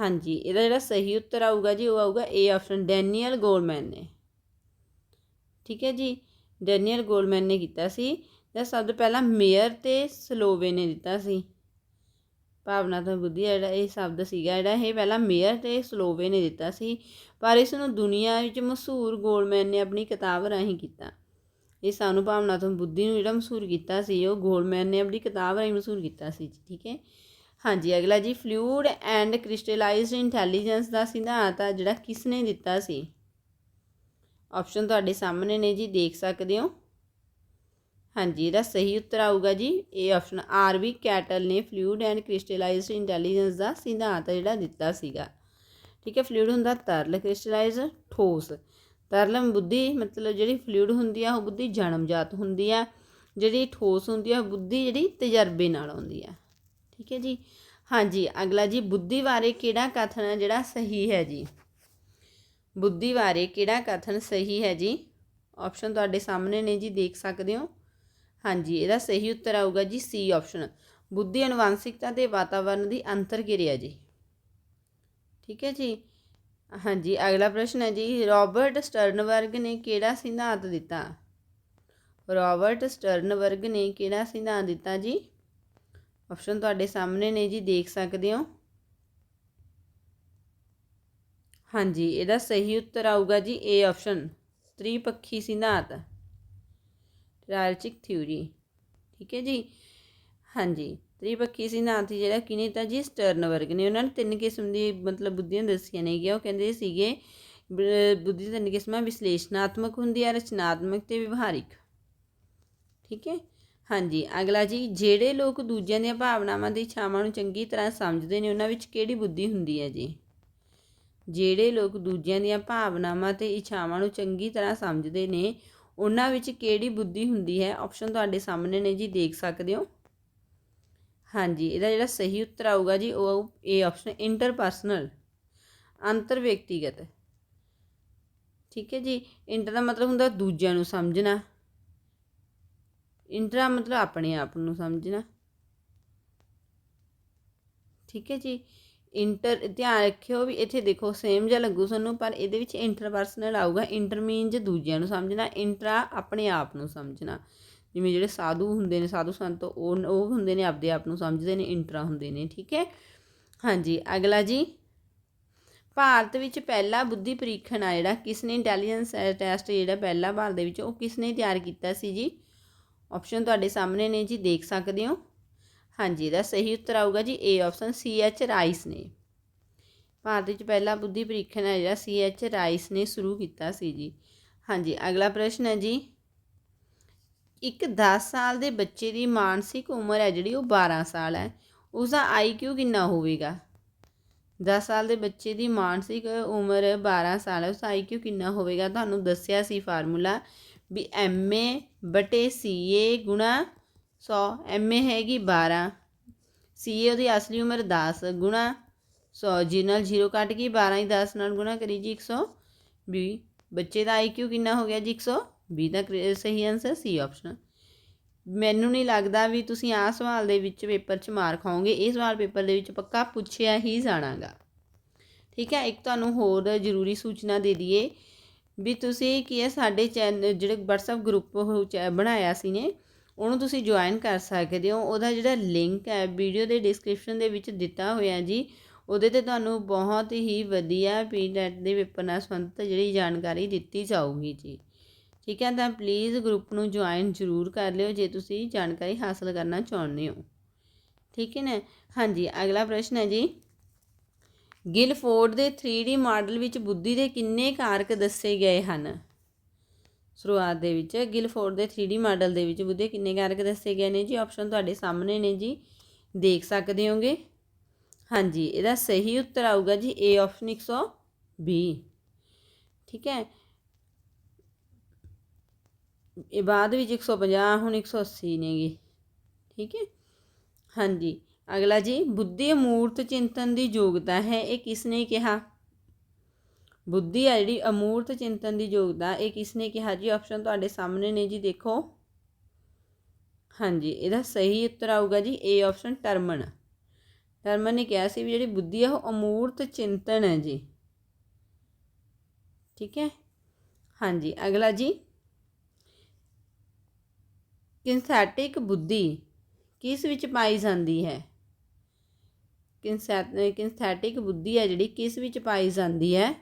ਹਾਂਜੀ, ਇਹਦਾ ਜਿਹੜਾ ਸਹੀ ਉੱਤਰ ਆਊਗਾ ਜੀ, ਉਹ ਆਊਗਾ ਏ ਆਪਸ਼ਨ ਡੈਨੀਅਲ ਗੋਲਮੈਨ ਨੇ। ਠੀਕ ਹੈ ਜੀ? ਡੈਨੀਅਲ ਗੋਲਮੈਨ ਨੇ ਕੀਤਾ ਸੀ। ਜਿਹੜਾ ਸ਼ਬਦ ਪਹਿਲਾਂ ਮੇਅਰ ਤੇ ਸਲੋਵੇ ਨੇ ਦਿੱਤਾ ਸੀ। ਭਾਵਨਾਤਮਕ ਬੁੱਧੀ ਜਿਹੜਾ ਇਹ ਸ਼ਬਦ ਸੀਗਾ, ਜਿਹੜਾ ਇਹ ਪਹਿਲਾਂ ਮੇਅਰ ਤੇ ਸਲੋਵੇ ਨੇ ਦਿੱਤਾ ਸੀ। ਪਰ ਇਸ ਨੂੰ ਦੁਨੀਆ ਵਿੱਚ ਮਸ਼ਹੂਰ ਗੋਲਮੈਨ ਨੇ ਆਪਣੀ ਕਿਤਾਬ ਰਾਹੀਂ ਕੀਤਾ। ਇਹ ਸਾਨੂੰ ਭਾਵਨਾਤਮਕ ਬੁੱਧੀ ਨੂੰ ਜਿਹੜਾ ਮਸ਼ਹੂਰ ਕੀਤਾ ਸੀ, ਉਹ ਗੋਲਮੈਨ ਨੇ ਆਪਣੀ ਕਿਤਾਬ ਰਾਹੀਂ ਮਸ਼ਹੂਰ ਕੀਤਾ ਸੀ ਠੀਕ ਹੈ? ਹਾਂਜੀ, ਅਗਲਾ ਜੀ ਫਲੂਇਡ ਐਂਡ ਕ੍ਰਿਸਟਲਾਈਜ਼ਡ ਇੰਟੈਲੀਜੈਂਸ ਦਾ ਸਿਧਾਂਤ ਆ, ਜਿਹੜਾ ਕਿਸ ਨੇ ਦਿੱਤਾ ਸੀ? ਆਪਸ਼ਨ ਤੁਹਾਡੇ ਸਾਹਮਣੇ ਨੇ ਜੀ, ਦੇਖ ਸਕਦੇ ਹੋ। ਹਾਂਜੀ, ਇਹਦਾ ਸਹੀ ਉੱਤਰ ਆਊਗਾ ਜੀ, ਇਹ ਆਪਸ਼ਨ ਆਰ ਵੀ ਕੈਟਲ ਨੇ ਫਲੂਇਡ ਐਂਡ ਕ੍ਰਿਸਟਲਾਈਜ਼ਡ ਇੰਟੈਲੀਜੈਂਸ ਦਾ ਸਿਧਾਂਤ ਜਿਹੜਾ ਦਿੱਤਾ ਸੀਗਾ। ਠੀਕ ਹੈ ਫਲੂਇਡ ਹੁੰਦਾ ਤਰਲ ਕ੍ਰਿਸਟਲਾਈਜ਼ ਠੋਸ। ਤਰਲਮ ਬੁੱਧੀ ਮਤਲਬ ਜਿਹੜੀ ਫਲੂਇਡ ਹੁੰਦੀ ਆ, ਉਹ ਬੁੱਧੀ ਜਨਮਜਾਤ ਹੁੰਦੀ ਆ। ਜਿਹੜੀ ਠੋਸ ਹੁੰਦੀ ਆ, ਉਹ ਬੁੱਧੀ ਜਿਹੜੀ ਤਜਰਬੇ ਨਾਲ ਆਉਂਦੀ ਆ। ਠੀਕ ਹੈ ਜੀ? ਹਾਂਜੀ, ਅਗਲਾ ਜੀ, ਬੁੱਧੀ ਬਾਰੇ ਕਿਹੜਾ ਕਥਨ ਹੈ ਜਿਹੜਾ ਸਹੀ ਹੈ ਜੀ? ਬੁੱਧੀ ਬਾਰੇ ਕਿਹੜਾ ਕਥਨ ਸਹੀ ਹੈ ਜੀ? ਆਪਸ਼ਨ ਤੁਹਾਡੇ ਸਾਹਮਣੇ ਨੇ ਜੀ, ਦੇਖ ਸਕਦੇ ਹੋ। ਹਾਂਜੀ, ਇਹਦਾ ਸਹੀ ਉੱਤਰ ਆਊਗਾ ਜੀ ਸੀ ਆਪਸ਼ਨ ਬੁੱਧੀ ਅਨੁਵਾਂਸ਼ਿਕਤਾ ਤੇ ਵਾਤਾਵਰਣ ਦੀ ਅੰਤਰ ਕਿਰਿਆ ਜੀ। ਠੀਕ ਹੈ ਜੀ? ਹਾਂਜੀ, ਅਗਲਾ ਪ੍ਰਸ਼ਨ ਹੈ ਜੀ, ਰਾਬਰਟ ਸਟਰਨਬਰਗ ਨੇ ਕਿਹੜਾ ਸਿਧਾਂਤ ਦਿੱਤਾ? ਰਾਬਰਟ ਸਟਰਨਬਰਗ ਨੇ ਕਿਹੜਾ ਸਿਧਾਂਤ ਦਿੱਤਾ ਜੀ? ਆਪਸ਼ਨ ਤੁਹਾਡੇ ਸਾਹਮਣੇ ਨੇ ਜੀ, ਦੇਖ ਸਕਦੇ ਹੋ। ਹਾਂਜੀ, ਇਹਦਾ ਸਹੀ ਉੱਤਰ ਆਊਗਾ ਜੀ ਏ ਆਪਸ਼ਨ ਤ੍ਰੀ ਪੱਖੀ ਸਿਧਾਂਤ। ਰਾਜਿਕ ਥਿਊਰੀ, ਠੀਕ ਹੈ ਜੀ? ਹਾਂਜੀ ਤ੍ਰਿਪੱਖੀ ਸਿਧਾਂਤ ਜਿਹੜਾ ਕਿਨੇ ਤਾਂ ਜੀ ਸਟਰਨ ਵਰਗ ਨੇ, ਉਹਨਾਂ ਨੇ ਤਿੰਨ ਕਿਸਮ ਦੀ ਮਤਲਬ ਬੁੱਧੀਆਂ ਦੱਸੀਆਂ ਨੇਗੀਆਂ ਉਹ ਕਹਿੰਦੇ ਸੀਗੇ ਬੁੱਧੀ ਤਿੰਨ ਕਿਸਮਾਂ ਵਿਸ਼ਲੇਸ਼ਣਾਤਮਕ ਹੁੰਦੀ ਹੈ ਰਚਨਾਤਮਕ ਤੇ ਵਿਵਹਾਰਿਕ। ਠੀਕ ਹੈ? ਹਾਂਜੀ, ਅਗਲਾ ਜੀ, ਜਿਹੜੇ ਲੋਕ ਦੂਜਿਆਂ ਦੀਆਂ ਭਾਵਨਾਵਾਂ ਦੀ ਇੱਛਾਵਾਂ ਨੂੰ ਚੰਗੀ ਤਰ੍ਹਾਂ ਸਮਝਦੇ ਨੇ, ਉਹਨਾਂ ਵਿੱਚ ਕਿਹੜੀ ਬੁੱਧੀ ਹੁੰਦੀ ਹੈ ਜੀ? ਜਿਹੜੇ ਲੋਕ ਦੂਜਿਆਂ ਦੀਆਂ ਭਾਵਨਾਵਾਂ ਤੇ ਇੱਛਾਵਾਂ ਨੂੰ ਚੰਗੀ ਤਰ੍ਹਾਂ ਸਮਝਦੇ ਨੇ, ਉਹਨਾਂ ਵਿੱਚ ਕਿਹੜੀ ਬੁੱਧੀ ਹੁੰਦੀ ਹੈ? ਆਪਸ਼ਨ ਤੁਹਾਡੇ ਸਾਹਮਣੇ ਨੇ ਜੀ, ਦੇਖ ਸਕਦੇ ਹੋ। ਹਾਂਜੀ, ਇਹਦਾ ਜਿਹੜਾ ਸਹੀ ਉੱਤਰ ਆਊਗਾ ਜੀ, ਉਹ ਆਊ, ਇਹ ਆਪਸ਼ਨ ਇੰਟਰਪਰਸਨਲ ਅੰਤਰ ਵਿਅਕਤੀਗਤ ਠੀਕ ਹੈ ਜੀ ਇੰਟਰ ਦਾ ਮਤਲਬ ਹੁੰਦਾ ਦੂਜਿਆਂ ਨੂੰ ਸਮਝਣਾ। ਇੰਟਰਾ ਮਤਲਬ ਆਪਣੇ ਆਪ ਨੂੰ ਸਮਝਣਾ। ਠੀਕ ਹੈ ਜੀ ਇੰਟਰ ਧਿਆਨ ਰੱਖਿਓ ਵੀ ਇੱਥੇ ਦੇਖੋ ਸੇਮ ਜਿਹਾ ਲੱਗੂ ਸਾਨੂੰ, ਪਰ ਇਹਦੇ ਵਿੱਚ ਇੰਟਰਪਰਸਨਲ ਆਊਗਾ ਇੰਟਰ ਮੀਨਜ ਦੂਜਿਆਂ ਨੂੰ ਸਮਝਣਾ ਇੰਟਰਾ ਆਪਣੇ ਆਪ ਨੂੰ ਸਮਝਣਾ। ਜਿਵੇਂ ਜਿਹੜੇ ਸਾਧੂ ਹੁੰਦੇ ਨੇ, ਸਾਧੂ ਸੰਤ, ਉਹ ਉਹ ਹੁੰਦੇ ਨੇ, ਆਪਦੇ ਆਪ ਨੂੰ ਸਮਝਦੇ ਨੇ, ਇੰਟਰਾ ਹੁੰਦੇ ਨੇ, ਠੀਕ ਹੈ? ਹਾਂਜੀ, ਅਗਲਾ ਜੀ। ਭਾਰਤ ਵਿੱਚ ਪਹਿਲਾ ਬੁੱਧੀ ਪ੍ਰੀਖਣ ਆ ਜਿਹੜਾ ਕਿਸ ਨੇ ਇੰਟੈਲੀਜੈਂਸ ਟੈਸਟ ਜਿਹੜਾ ਪਹਿਲਾ ਭਾਰਤ ਦੇ ਵਿੱਚ, ਉਹ ਕਿਸ ਨੇ ਤਿਆਰ ਕੀਤਾ ਸੀ ਜੀ? ਆਪਸ਼ਨ ਤੁਹਾਡੇ ਸਾਹਮਣੇ ਨੇ ਜੀ, ਦੇਖ ਸਕਦੇ ਹੋ। ਹਾਂਜੀ, ਇਹਦਾ ਸਹੀ ਉੱਤਰ ਆਊਗਾ ਜੀ A option C H rice ਨੇ। ਭਾਰਤ ਵਿੱਚ ਪਹਿਲਾ ਬੁੱਧੀ ਪ੍ਰੀਖਣ ਹੈ ਜਿਹੜਾ ਸੀ ਐਚ ਰਾਈਸ ਨੇ ਸ਼ੁਰੂ ਕੀਤਾ ਸੀ ਜੀ। ਹਾਂਜੀ, ਅਗਲਾ ਪ੍ਰਸ਼ਨ ਹੈ ਜੀ। ਇੱਕ 10 ਸਾਲ ਦੇ ਬੱਚੇ ਦੀ ਮਾਨਸਿਕ ਉਮਰ ਹੈ ਜਿਹੜੀ ਉਹ 12 ਸਾਲ ਹੈ। ਉਸ ਦਾ ਆਈਕਿਊ ਕਿੰਨਾ ਹੋਵੇਗਾ? 10 ਸਾਲ ਦੇ ਬੱਚੇ ਦੀ ਮਾਨਸਿਕ ਉਮਰ 12 ਸਾਲ ਹੈ ਉਸ ਦਾ ਆਈਕਿਊ ਕਿੰਨਾ ਹੋਵੇਗਾ? ਤੁਹਾਨੂੰ ਦੱਸਿਆ ਸੀ ਫਾਰਮੂਲਾ ਵੀ ਐਮਏ ਬਟੇ ਸੀਏ ਗੁਣਾ 100 ਐਮਏ ਹੈਗੀ 12 ਸੀਏ ਉਹਦੀ ਅਸਲੀ ਉਮਰ 10 ਗੁਣਾ 100 ਜੀ ਨਾਲ 0 ਕੱਟ ਗਈ 12 ਹੀ 10 ਨਾਲ ਗੁਣਾ ਕਰੀ ਜੀ 120 ਬੱਚੇ ਦਾ ਆਈਕਿਊ ਕਿੰਨਾ ਹੋ ਗਿਆ ਜੀ 120 ਦਾ ਕਰੇ- ਸਹੀ ਆਨਸਰ ਸੀ ਆਪਸ਼ਨ ਮੈਨੂੰ ਨਹੀਂ ਲੱਗਦਾ ਵੀ ਤੁਸੀਂ ਆਹ ਸਵਾਲ ਦੇ ਵਿੱਚ ਪੇਪਰ 'ਚ ਮਾਰ ਖਾਓਗੇ। ਇਹ ਸਵਾਲ ਪੇਪਰ ਦੇ ਵਿੱਚ ਪੱਕਾ ਪੁੱਛਿਆ ਹੀ ਜਾਣਾਗਾ। ਠੀਕ ਹੈ, ਇੱਕ ਤੁਹਾਨੂੰ ਹੋਰ ਜ਼ਰੂਰੀ ਸੂਚਨਾ ਦੇ ਦਈਏ ਵੀ ਤੁਸੀਂ ਕੀ ਹੈ ਸਾਡੇ ਚੈਨਲ ਜਿਹੜੇ WhatsApp ਗਰੁੱਪ ਉਹ ਬਣਾਇਆ ਸੀ ਨੇ, ਉਹਨੂੰ ਤੁਸੀਂ ਜੁਆਇਨ ਕਰ ਸਕਦੇ ਹੋ। ਉਹਦਾ ਜਿਹੜਾ ਲਿੰਕ ਹੈ ਵੀਡੀਓ ਦੇ ਡਿਸਕ੍ਰਿਪਸ਼ਨ ਦੇ ਵਿੱਚ ਦਿੱਤਾ ਹੋਇਆ ਜੀ, ਉਹਦੇ ਤੇ ਤੁਹਾਨੂੰ ਬਹੁਤ ਹੀ ਵਧੀਆ ਪੀਟੈਟ ਦੇ ਪੇਪਰ ਨਾਲ ਸੰਬੰਧਿਤ ਜਿਹੜੀ ਜਾਣਕਾਰੀ ਦਿੱਤੀ ਜਾਊਗੀ ਜੀ। ਠੀਕ ਹੈ, ਤਾਂ ਪਲੀਜ਼ ਗਰੁੱਪ ਨੂੰ ਜੁਆਇਨ ਜ਼ਰੂਰ ਕਰ ਲਿਓ ਜੇ ਤੁਸੀਂ ਜਾਣਕਾਰੀ ਹਾਸਲ ਕਰਨਾ ਚਾਹੁੰਦੇ ਹੋ। ਠੀਕ ਹੈ ਨਾ? ਹਾਂਜੀ, ਅਗਲਾ ਪ੍ਰਸ਼ਨ ਹੈ ਜੀ। ਗਿਲਫੋਰਡ ਦੇ 3D ਮਾਡਲ ਵਿੱਚ ਬੁੱਧੀ ਦੇ ਕਿੰਨੇ ਕਾਰਕ ਦੱਸੇ ਗਏ ਹਨ? ਸ਼ੁਰੂਆਤ ਦੇ ਵਿੱਚ, ਗਿਲਫੋਰਡ ਦੇ 3D ਮਾਡਲ ਦੇ ਵਿੱਚ ਬੁੱਧੀ ਕਿੰਨੇ ਕਾਰਕ ਦੱਸੇ ਗਏ ਨੇ ਜੀ? ਆਪਸ਼ਨ ਤੁਹਾਡੇ ਸਾਹਮਣੇ ਨੇ ਜੀ। ਦੇਖ ਸਕਦੇ ਹੋਗੇ? ਹਾਂਜੀ, ਇਹਦਾ ਸਹੀ ਉੱਤਰ ਆਊਗਾ ਜੀ ਏ ਆਪਸ਼ਨ 120 ਠੀਕ ਹੈ? ਇਹ ਬਾਅਦ ਵਿੱਚ 150 ਹੁਣ 180 ਨੇਗੇ। ਠੀਕ ਹੈ? ਹਾਂਜੀ। ਅਗਲਾ ਜੀ, ਬੁੱਧੀ ਅਮੂਰਤ ਚਿੰਤਨ ਦੀ ਯੋਗਤਾ ਹੈ, ਇਹ ਕਿਸ ਨੇ ਕਿਹਾ? ਬੁੱਧੀ ਆ ਜਿਹੜੀ ਅਮੂਰਤ ਚਿੰਤਨ ਦੀ ਯੋਗਤਾ, ਇਹ ਕਿਸ ਨੇ ਕਿਹਾ? ਜੀ ਆਪਸ਼ਨ ਤੁਹਾਡੇ ਸਾਹਮਣੇ ਨੇ ਜੀ, ਦੇਖੋ। ਹਾਂਜੀ, ਇਹਦਾ ਸਹੀ ਉੱਤਰ ਆਊਗਾ ਜੀ ਏ ਆਪਸ਼ਨ ਟਰਮਨ। ਟਰਮਨ ਨੇ ਕਿਹਾ ਸੀ ਵੀ ਜਿਹੜੀ ਬੁੱਧੀ ਆ, ਉਹ ਅਮੂਰਤ ਚਿੰਤਨ ਹੈ ਜੀ। ਠੀਕ ਹੈ? ਹਾਂਜੀ, ਅਗਲਾ ਜੀ ਕਿਨਥੈਟਿਕ ਬੁੱਧੀ ਕਿਸ ਵਿੱਚ ਪਾਈ ਜਾਂਦੀ ਹੈ? ਕਿਨਥੈਟਿਕ ਬੁੱਧੀ ਹੈ ਜਿਹੜੀ ਕਿਸ ਵਿੱਚ ਪਾਈ ਜਾਂਦੀ ਹੈ?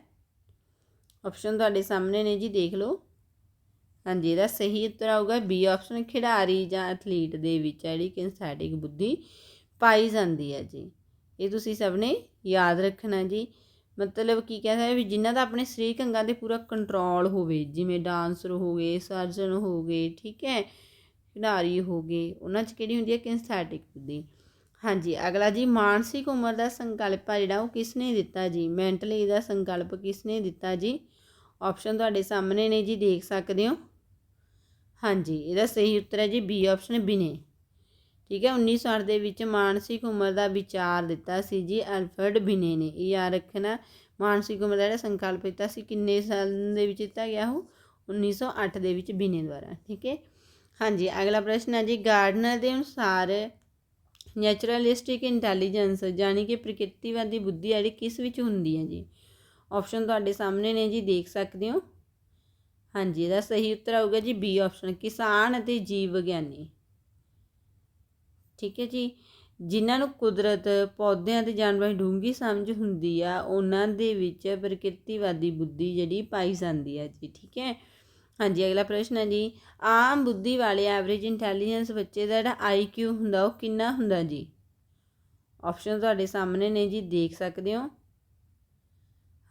ਆਪਸ਼ਨ ਤੁਹਾਡੇ ਸਾਹਮਣੇ ਨੇ ਜੀ, ਦੇਖ ਲਓ। ਹਾਂਜੀ, ਇਹਦਾ ਸਹੀ ਉੱਤਰ ਆਊਗਾ। ਬੀ ਆਪਸ਼ਨ ਖਿਡਾਰੀ ਜਾਂ ਐਥਲੀਟ ਦੇ ਵਿੱਚ ਜਿਹੜੀ ਕਿਨਥੈਟਿਕ ਬੁੱਧੀ ਪਾਈ ਜਾਂਦੀ ਹੈ ਜੀ। ਇਹ ਤੁਸੀਂ ਸਭ ਨੇ ਯਾਦ ਰੱਖਣਾ ਜੀ। ਮਤਲਬ ਕੀ ਕਹਿੰਦਾ ਹੈ ਵੀ ਜਿਨ੍ਹਾਂ ਦਾ ਆਪਣੇ ਸਰੀਰਕ ਅੰਗਾਂ ਤੇ ਪੂਰਾ ਕੰਟਰੋਲ ਹੋਵੇ, ਜਿਵੇਂ ਡਾਂਸਰ ਹੋ ਗਏ ਸਰਜਨ ਹੋ ਗਏ, ਠੀਕ ਹੈ। ਖਿਡਾਰੀ ਹੋ ਗਏ, ਉਹਨਾਂ 'ਚ ਕਿਹੜੀ ਹੁੰਦੀ ਹੈ? ਕਿਨਸਥੈਟਿਕ ਬੁੱਧੀ ਹਾਂਜੀ, ਅਗਲਾ ਜੀ, ਮਾਨਸਿਕ ਉਮਰ ਦਾ ਸੰਕਲਪ ਆ ਜਿਹੜਾ, ਉਹ ਕਿਸ ਨੇ ਦਿੱਤਾ ਜੀ? ਮੈਂਟਲੀ ਦਾ ਸੰਕਲਪ ਕਿਸ ਨੇ ਦਿੱਤਾ ਜੀ? ਆਪਸ਼ਨ ਤੁਹਾਡੇ ਸਾਹਮਣੇ ਨੇ ਜੀ, ਦੇਖ ਸਕਦੇ ਹੋ। ਹਾਂਜੀ, ਇਹਦਾ ਸਹੀ ਉੱਤਰ ਹੈ ਜੀ ਬੀ ਆਪਸ਼ਨ ਬਿਨੇ। ਠੀਕ ਹੈ 1960 ਦੇ ਵਿੱਚ ਮਾਨਸਿਕ ਉਮਰ ਦਾ ਵਿਚਾਰ ਦਿੱਤਾ ਸੀ ਜੀ, ਅਲਫਰਡ ਬਿਨੇ ਨੇ। ਇਹ ਯਾਦ ਰੱਖਣਾ, ਮਾਨਸਿਕ ਉਮਰ ਦਾ ਜਿਹੜਾ ਸੰਕਲਪ ਦਿੱਤਾ ਸੀ, ਕਿੰਨੇ ਸਾਲ ਦੇ ਵਿੱਚ ਦਿੱਤਾ ਗਿਆ ਉਹ? 1908 ਦੇ ਵਿੱਚ ਬਿਨੇ ਦੁਆਰਾ। ਠੀਕ ਹੈ ਹਾਂਜੀ, ਅਗਲਾ ਪ੍ਰਸ਼ਨ ਹੈ ਜੀ, ਗਾਰਡਨਰ ਦੇ ਅਨੁਸਾਰ ਨੈਚੁਰਲਿਸਟਿਕ ਇੰਟੈਲੀਜੈਂਸ ਯਾਨੀ ਕਿ ਪ੍ਰਕਿਰਤੀਵਾਦੀ ਬੁੱਧੀ ਜਿਹੜੀ ਕਿਸ ਵਿੱਚ ਹੁੰਦੀ ਹੈ ਜੀ? ਆਪਸ਼ਨ ਤੁਹਾਡੇ ਸਾਹਮਣੇ ਨੇ ਜੀ, ਦੇਖ ਸਕਦੇ ਹੋ। ਹਾਂਜੀ, ਇਹਦਾ ਸਹੀ ਉੱਤਰ ਆਊਗਾ ਜੀ ਬੀ ਆਪਸ਼ਨ ਕਿਸਾਨ ਅਤੇ ਜੀਵ ਵਿਗਿਆਨੀ। ਠੀਕ ਹੈ ਜੀ, ਜਿਨ੍ਹਾਂ ਨੂੰ ਕੁਦਰਤ, ਪੌਦਿਆਂ ਤੇ ਜਾਨਵਰਾਂ ਦੀ ਡੂੰਘੀ ਸਮਝ ਹੁੰਦੀ ਆ, ਉਹਨਾਂ ਦੇ ਵਿੱਚ ਪ੍ਰਕਿਰਤੀਵਾਦੀ ਬੁੱਧੀ ਜਿਹੜੀ ਪਾਈ ਜਾਂਦੀ ਹੈ ਜੀ, ਠੀਕ ਹੈ। ਹਾਂਜੀ, ਅਗਲਾ ਪ੍ਰਸ਼ਨ ਹੈ ਜੀ। ਆਮ ਬੁੱਧੀ ਵਾਲੇ ਐਵਰੇਜ ਇੰਟੈਲੀਜੈਂਸ ਬੱਚੇ ਦਾ ਜਿਹੜਾ ਆਈਕਿਊ ਹੁੰਦਾ, ਉਹ ਕਿੰਨਾ ਹੁੰਦਾ ਜੀ? ਆਪਸ਼ਨ ਤੁਹਾਡੇ ਸਾਹਮਣੇ ਨੇ ਜੀ, ਦੇਖ ਸਕਦੇ ਹੋ।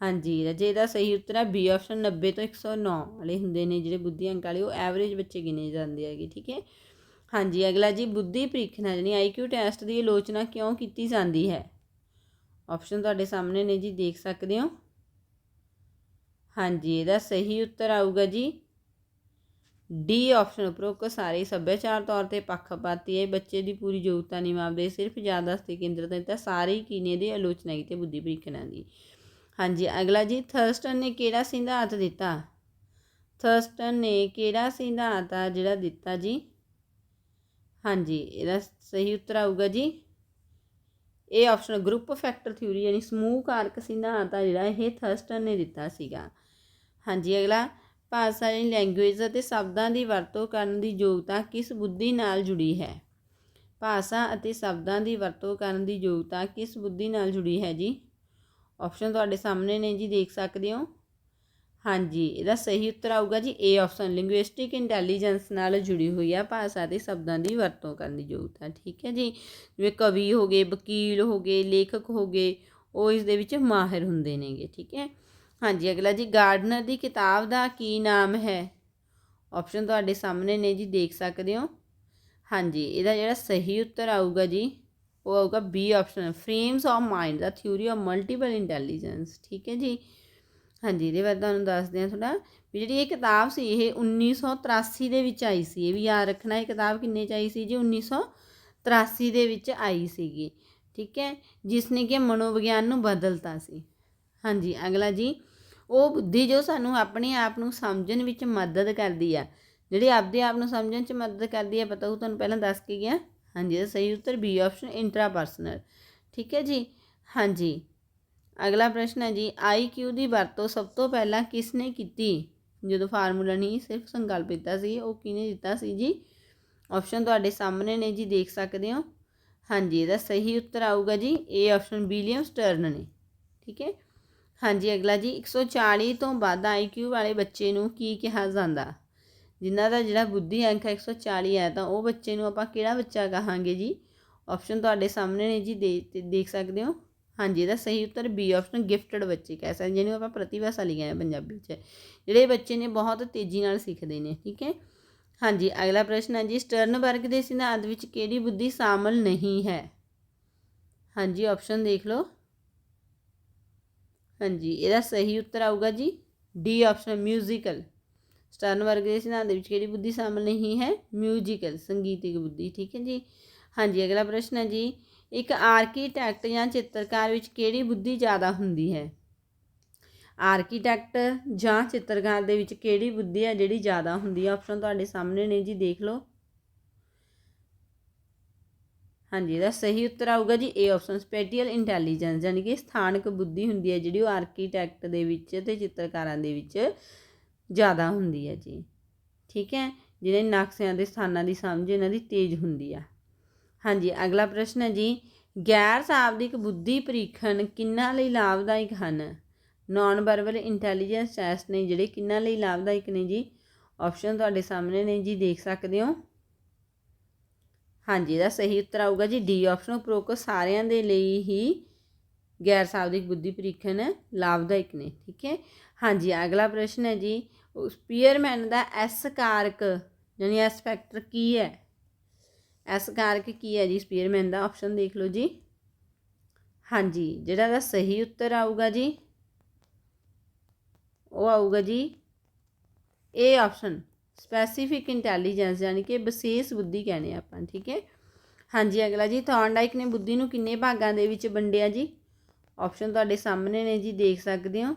ਹਾਂਜੀ ਰਾਜੇ ਦਾ ਸਹੀ ਉੱਤਰ ਹੈ ਬੀ ਆਪਸ਼ਨ 90 ਤੋਂ 109 ਵਾਲੇ ਹੁੰਦੇ ਨੇ ਜਿਹੜੇ ਬੁੱਧੀ ਅੰਕ ਵਾਲੇ, ਉਹ ਐਵਰੇਜ ਬੱਚੇ ਗਿਣੇ ਜਾਂਦੇ ਹੈਗੇ, ਠੀਕ ਹੈ? ਹਾਂਜੀ, ਅਗਲਾ ਜੀ, ਬੁੱਧੀ ਪ੍ਰੀਖਣ ਹੈ ਆਈਕਿਊ ਟੈਸਟ ਦੀ ਆਲੋਚਨਾ ਕਿਉਂ ਕੀਤੀ ਜਾਂਦੀ ਹੈ? ਆਪਸ਼ਨ ਤੁਹਾਡੇ ਸਾਹਮਣੇ ਨੇ ਜੀ, ਦੇਖ ਸਕਦੇ ਹੋ। ਹਾਂਜੀ, ਇਹਦਾ ਸਹੀ ਉੱਤਰ ਆਊਗਾ ਜੀ ਡੀ ਆਪਸ਼ਨ ਉਪਰੋਕਤ ਸਾਰੇ ਸੱਭਿਆਚਾਰ ਤੌਰ ਤੇ ਪੱਖਪਾਤੀ ਹੈ। ਬੱਚੇ ਦੀ ਪੂਰੀ ਯੋਗਤਾ ਨਹੀਂ ਮਾਪਦੇ। ਸਿਰਫ ਯਾਦਾਸ਼ਤ ਤੇ ਕੇਂਦਰਿਤ ਹੈ ਤਾਂ ਸਾਰੇ ਹੀ ਕੀਨੇ ਦੀ ਆਲੋਚਨਾ ਕੀਤੀ ਬੁੱਧੀ ਪ੍ਰੀਖਣਾ ਦੀ ਹਾਂਜੀ, ਅਗਲਾ ਜੀ, ਥਰਸਟਨ ਨੇ ਕਿਹੜਾ ਸਿਧਾਂਤ ਦਿੱਤਾ? ਥਰਸਟਨ ਨੇ ਕਿਹੜਾ ਸਿਧਾਂਤ ਆ ਜਿਹੜਾ ਦਿੱਤਾ ਜੀ? ਹਾਂਜੀ, ਇਹਦਾ ਸਹੀ ਉੱਤਰ ਆਊਗਾ ਜੀ। ਇਹ ਆਪਸ਼ਨ ਗਰੁੱਪ ਫੈਕਟਰ ਥਿਊਰੀ ਯਾਨੀ ਸਮੂਹ ਕਾਰਕ ਸਿਧਾਂਤ ਆ ਜਿਹੜਾ ਇਹ ਥਰਸਟਨ ਨੇ ਦਿੱਤਾ ਸੀਗਾ। ਹਾਂਜੀ, ਅਗਲਾ ਭਾਸ਼ਾ ਦੀ ਲੈਂਗੁਏਜ ਅਤੇ ਸ਼ਬਦਾਂ ਦੀ ਵਰਤੋਂ ਕਰਨ ਦੀ ਯੋਗਤਾ ਕਿਸ ਬੁੱਧੀ ਨਾਲ ਜੁੜੀ ਹੈ? ਭਾਸ਼ਾ ਅਤੇ ਸ਼ਬਦਾਂ ਦੀ ਵਰਤੋਂ ਕਰਨ ਦੀ ਯੋਗਤਾ ਕਿਸ ਬੁੱਧੀ ਨਾਲ ਜੁੜੀ ਹੈ ਜੀ? ਆਪਸ਼ਨ ਤੁਹਾਡੇ ਸਾਹਮਣੇ ਨੇ ਜੀ, ਦੇਖ ਸਕਦੇ ਹੋ। ਹਾਂਜੀ, ਇਹਦਾ ਸਹੀ ਉੱਤਰ ਆਊਗਾ ਜੀ ਏ ਆਪਸ਼ਨ ਲਿੰਗੁਇਸਟਿਕ ਇੰਟੈਲੀਜੈਂਸ ਨਾਲ ਜੁੜੀ ਹੋਈ ਆ ਭਾਸ਼ਾ ਦੇ ਸ਼ਬਦਾਂ ਦੀ ਵਰਤੋਂ ਕਰਨ ਦੀ ਯੋਗਤਾ, ਠੀਕ ਹੈ ਜੀ? ਜਿਵੇਂ ਕਵੀ ਹੋ ਗਏ, ਵਕੀਲ ਹੋ ਗਏ, ਲੇਖਕ ਹੋ ਗਏ, ਉਹ ਇਸ ਦੇ ਵਿੱਚ ਮਾਹਿਰ ਹੁੰਦੇ ਨੇਗੇ, ਠੀਕ ਹੈ? ਹਾਂਜੀ, ਅਗਲਾ ਜੀ, ਗਾਰਡਨਰ ਦੀ ਕਿਤਾਬ ਦਾ ਕੀ ਨਾਮ ਹੈ? ਆਪਸ਼ਨ ਤੁਹਾਡੇ ਸਾਹਮਣੇ ਨੇ ਜੀ, ਦੇਖ ਸਕਦੇ ਹੋ। ਹਾਂਜੀ, ਇਹਦਾ ਜਿਹੜਾ ਸਹੀ ਉੱਤਰ ਆਊਗਾ ਜੀ, ਉਹ ਆਊਗਾ B option frames of mind the theory of multiple intelligence ਠੀਕ ਹੈ ਜੀ? ਹਾਂਜੀ, ਇਹਦੇ ਬਾਰੇ ਤੁਹਾਨੂੰ ਦੱਸਦੇ ਹਾਂ ਥੋੜਾ ਵੀ ਜਿਹੜੀ ਇਹ ਕਿਤਾਬ ਸੀ, ਇਹ 1983 ਦੇ ਵਿੱਚ ਆਈ ਸੀ। ਇਹ ਵੀ ਯਾਦ ਰੱਖਣਾ, ਇਹ ਕਿਤਾਬ ਕਿੰਨੇ ਚ ਆਈ ਸੀ ਜੀ? 1983 ਦੇ ਵਿੱਚ ਆਈ ਸੀਗੀ, ਠੀਕ ਹੈ? ਜਿਸ ਨੇ ਕਿ ਮਨੋਵਿਗਿਆਨ ਨੂੰ ਬਦਲਤਾ ਸੀ। ਹਾਂਜੀ, ਅਗਲਾ ਜੀ ਉਹ ਬੁੱਧੀ ਜੋ ਸਾਨੂੰ ਆਪਣੇ ਆਪ ਨੂੰ ਸਮਝਣ ਵਿੱਚ ਮਦਦ ਕਰਦੀ ਆ। ਜਿਹੜੀ ਆਪਦੇ ਆਪ ਨੂੰ ਸਮਝਣ 'ਚ ਮਦਦ ਕਰਦੀ ਆ, ਪਤਾ ਉਹ ਤੁਹਾਨੂੰ ਪਹਿਲਾਂ ਦੱਸ ਕੇ ਗਿਆ। ਹਾਂਜੀ, ਇਹਦਾ ਸਹੀ ਉੱਤਰ ਬੀ ਆਪਸ਼ਨ ਇੰਟਰਾਪਰਸਨਲ ਠੀਕ ਹੈ ਜੀ? ਹਾਂਜੀ। ਅਗਲਾ ਪ੍ਰਸ਼ਨ ਹੈ ਜੀ ਆਈ ਕਿਊ ਦੀ ਵਰਤੋਂ ਸਭ ਤੋਂ ਪਹਿਲਾਂ ਕਿਸ ਨੇ ਕੀਤੀ? ਜਦੋਂ ਫਾਰਮੂਲਾ ਨਹੀਂ, ਸਿਰਫ ਸੰਕਲਪ ਦਿੱਤਾ ਸੀ, ਉਹ ਕਿਹਨੇ ਦਿੱਤਾ ਸੀ ਜੀ? ਆਪਸ਼ਨ ਤੁਹਾਡੇ ਸਾਹਮਣੇ ਨੇ ਜੀ, ਦੇਖ ਸਕਦੇ ਹੋ। ਹਾਂਜੀ, ਇਹਦਾ ਸਹੀ ਉੱਤਰ ਆਊਗਾ ਜੀ ਏ ਆਪਸ਼ਨ ਵਿਲੀਅਮ ਸਟਰਨ ਨੇ। ਠੀਕ ਹੈ? ਹਾਂਜੀ, ਅਗਲਾ ਜੀ 140 ਤੋਂ ਵੱਧ ਆਈਕਿਊ ਵਾਲੇ ਬੱਚੇ ਨੂੰ ਕੀ ਕਿਹਾ ਜਾਂਦਾ? ਜਿਨ੍ਹਾਂ ਦਾ ਜਿਹੜਾ ਬੁੱਧੀ ਅੰਕ 140 ਹੈ, ਤਾਂ ਉਹ ਬੱਚੇ ਨੂੰ ਆਪਾਂ ਕਿਹੜਾ ਬੱਚਾ ਕਹਾਂਗੇ ਜੀ? ਆਪਸ਼ਨ ਤੁਹਾਡੇ ਸਾਹਮਣੇ ਨੇ ਜੀ ਦੇਖ ਸਕਦੇ ਹੋ। ਹਾਂਜੀ, ਇਹਦਾ ਸਹੀ ਉੱਤਰ ਬੀ ਆਪਸ਼ਨ ਗਿਫਟਡ ਬੱਚੇ ਕਹਿ ਸਕਦੇ ਜਿਹਨੂੰ ਆਪਾਂ ਪ੍ਰਤਿਭਾਸ਼ਾਲੀ ਕਹਿੰਦੇ ਪੰਜਾਬੀ 'ਚ। ਜਿਹੜੇ ਬੱਚੇ ਨੇ, ਬਹੁਤ ਤੇਜ਼ੀ ਨਾਲ ਸਿੱਖਦੇ ਨੇ, ਠੀਕ ਹੈ? ਹਾਂਜੀ, ਅਗਲਾ ਪ੍ਰਸ਼ਨ ਹੈ ਜੀ ਸਟਰਨਬਰਗ ਦੇ ਸਿਧਾਂਤ ਵਿੱਚ ਕਿਹੜੀ ਬੁੱਧੀ ਸ਼ਾਮਲ ਨਹੀਂ ਹੈ? ਹਾਂਜੀ ਆਪਸ਼ਨ ਦੇਖ ਲਓ। ਹਾਂਜੀ, ਇਹਦਾ ਸਹੀ ਉੱਤਰ ਆਊਗਾ ਜੀ ਡੀ ਆਪਸ਼ਨ ਮਿਊਜ਼ੀਕਲ ਸਟਰਨ ਵਰਗ ਦੇ ਸਿਧਾਂਤ ਦੇ ਵਿੱਚ ਕਿਹੜੀ ਬੁੱਧੀ ਸ਼ਾਮਲ ਨਹੀਂ ਹੈ? ਮਿਊਜ਼ੀਕਲ ਸੰਗੀਤਿਕ ਬੁੱਧੀ, ਠੀਕ ਹੈ ਜੀ? ਹਾਂਜੀ, ਅਗਲਾ ਪ੍ਰਸ਼ਨ ਹੈ ਜੀ, ਇੱਕ ਆਰਕੀਟੈਕਟ ਜਾਂ ਚਿੱਤਰਕਾਰ ਵਿੱਚ ਕਿਹੜੀ ਬੁੱਧੀ ਜ਼ਿਆਦਾ ਹੁੰਦੀ ਹੈ? ਆਰਕੀਟੈਕਟ ਜਾਂ ਚਿੱਤਰਕਾਰ ਦੇ ਵਿੱਚ ਕਿਹੜੀ ਬੁੱਧੀ ਹੈ ਜਿਹੜੀ ਜ਼ਿਆਦਾ ਹੁੰਦੀ ਹੈ? ਆਪਸ਼ਨ ਤੁਹਾਡੇ ਸਾਹਮਣੇ ਨੇ ਜੀ, ਦੇਖ ਲਓ। ਹਾਂਜੀ, ਇਹਦਾ ਸਹੀ ਉੱਤਰ ਆਊਗਾ ਜੀ ਏ ਆਪਸ਼ਨ ਸਪੈਟੀਅਲ ਇੰਟੈਲੀਜੈਂਸ ਯਾਨੀ ਕਿ ਸਥਾਨਕ ਬੁੱਧੀ ਹੁੰਦੀ ਹੈ ਜਿਹੜੀ ਉਹ ਆਰਕੀਟੈਕਟ ਦੇ ਵਿੱਚ ਤੇ ਚਿੱਤਰਕਾਰਾਂ ਦੇ ਵਿੱਚ ਜ਼ਿਆਦਾ ਹੁੰਦੀ ਹੈ ਜੀ। ਠੀਕ ਹੈ? ਜਿਹੜੇ ਨਕਸ਼ਿਆਂ ਦੇ ਸਥਾਨਾਂ ਦੀ ਸਮਝ, ਇਹਨਾਂ ਦੀ ਤੇਜ਼ ਹੁੰਦੀ ਆ। ਹਾਂਜੀ, ਅਗਲਾ ਪ੍ਰਸ਼ਨ ਹੈ ਜੀ, ਗੈਰ ਸ਼ਾਬਦਿਕ ਬੁੱਧੀ ਪ੍ਰੀਖਣ ਕਿੰਨਾਂ ਲਈ ਲਾਭਦਾਇਕ ਹਨ? ਨਾਨ ਵਰਬਲ ਇੰਟੈਲੀਜੈਂਸ ਟੈਸਟ ਨੇ ਜਿਹੜੇ ਕਿੰਨਾਂ ਲਈ ਲਾਭਦਾਇਕ ਨੇ ਜੀ? ਆਪਸ਼ਨ ਤੁਹਾਡੇ ਸਾਹਮਣੇ ਨੇ ਜੀ, ਦੇਖ ਸਕਦੇ ਹੋ। ਹਾਂਜੀ, ਇਹਦਾ ਸਹੀ ਉੱਤਰ ਆਊਗਾ ਜੀ। ਡੀ ਆਪਸ਼ਨ ਉਪਰੋਕਤ ਸਾਰਿਆਂ ਦੇ ਲਈ ਹੀ ਗੈਰ ਸ਼ਾਬਦਿਕ ਬੁੱਧੀ ਪ੍ਰੀਖਣ ਲਾਭਦਾਇਕ ਨੇ, ਠੀਕ ਹੈ? ਹਾਂਜੀ, ਅਗਲਾ ਪ੍ਰਸ਼ਨ ਹੈ ਜੀ। ਸਪੀਅਰਮੈਨ ਦਾ ਐਸ ਕਾਰਕ ਯਾਨੀ ਐਸ ਫੈਕਟਰ ਕੀ ਹੈ? ਐਸ ਕਾਰਕ ਕੀ ਹੈ ਜੀ? ਸਪੀਅਰਮੈਨ ਦਾ ਆਪਸ਼ਨ ਦੇਖ ਲਓ ਜੀ। ਹਾਂਜੀ, ਜਿਹੜਾ ਦਾ ਸਹੀ ਉੱਤਰ ਆਊਗਾ ਜੀ, ਉਹ ਆਊਗਾ ਜੀ ਏ ਆਪਸ਼ਨ ਸਪੈਸੀਫਿਕ ਇੰਟੈਲੀਜੈਂਸ ਯਾਨੀ ਕਿ ਵਿਸ਼ੇਸ਼ ਬੁੱਧੀ ਕਹਿੰਦੇ ਆਪਾਂ, ਠੀਕ ਹੈ? ਹਾਂਜੀ, ਅਗਲਾ ਜੀ ਥੌਰਨਡਾਈਕ ਨੇ ਬੁੱਧੀ ਨੂੰ ਕਿੰਨੇ ਭਾਗਾਂ ਦੇ ਵਿੱਚ ਵੰਡਿਆ ਜੀ? ਆਪਸ਼ਨ ਤੁਹਾਡੇ ਸਾਹਮਣੇ ਨੇ ਜੀ, ਦੇਖ ਸਕਦੇ ਹੋ।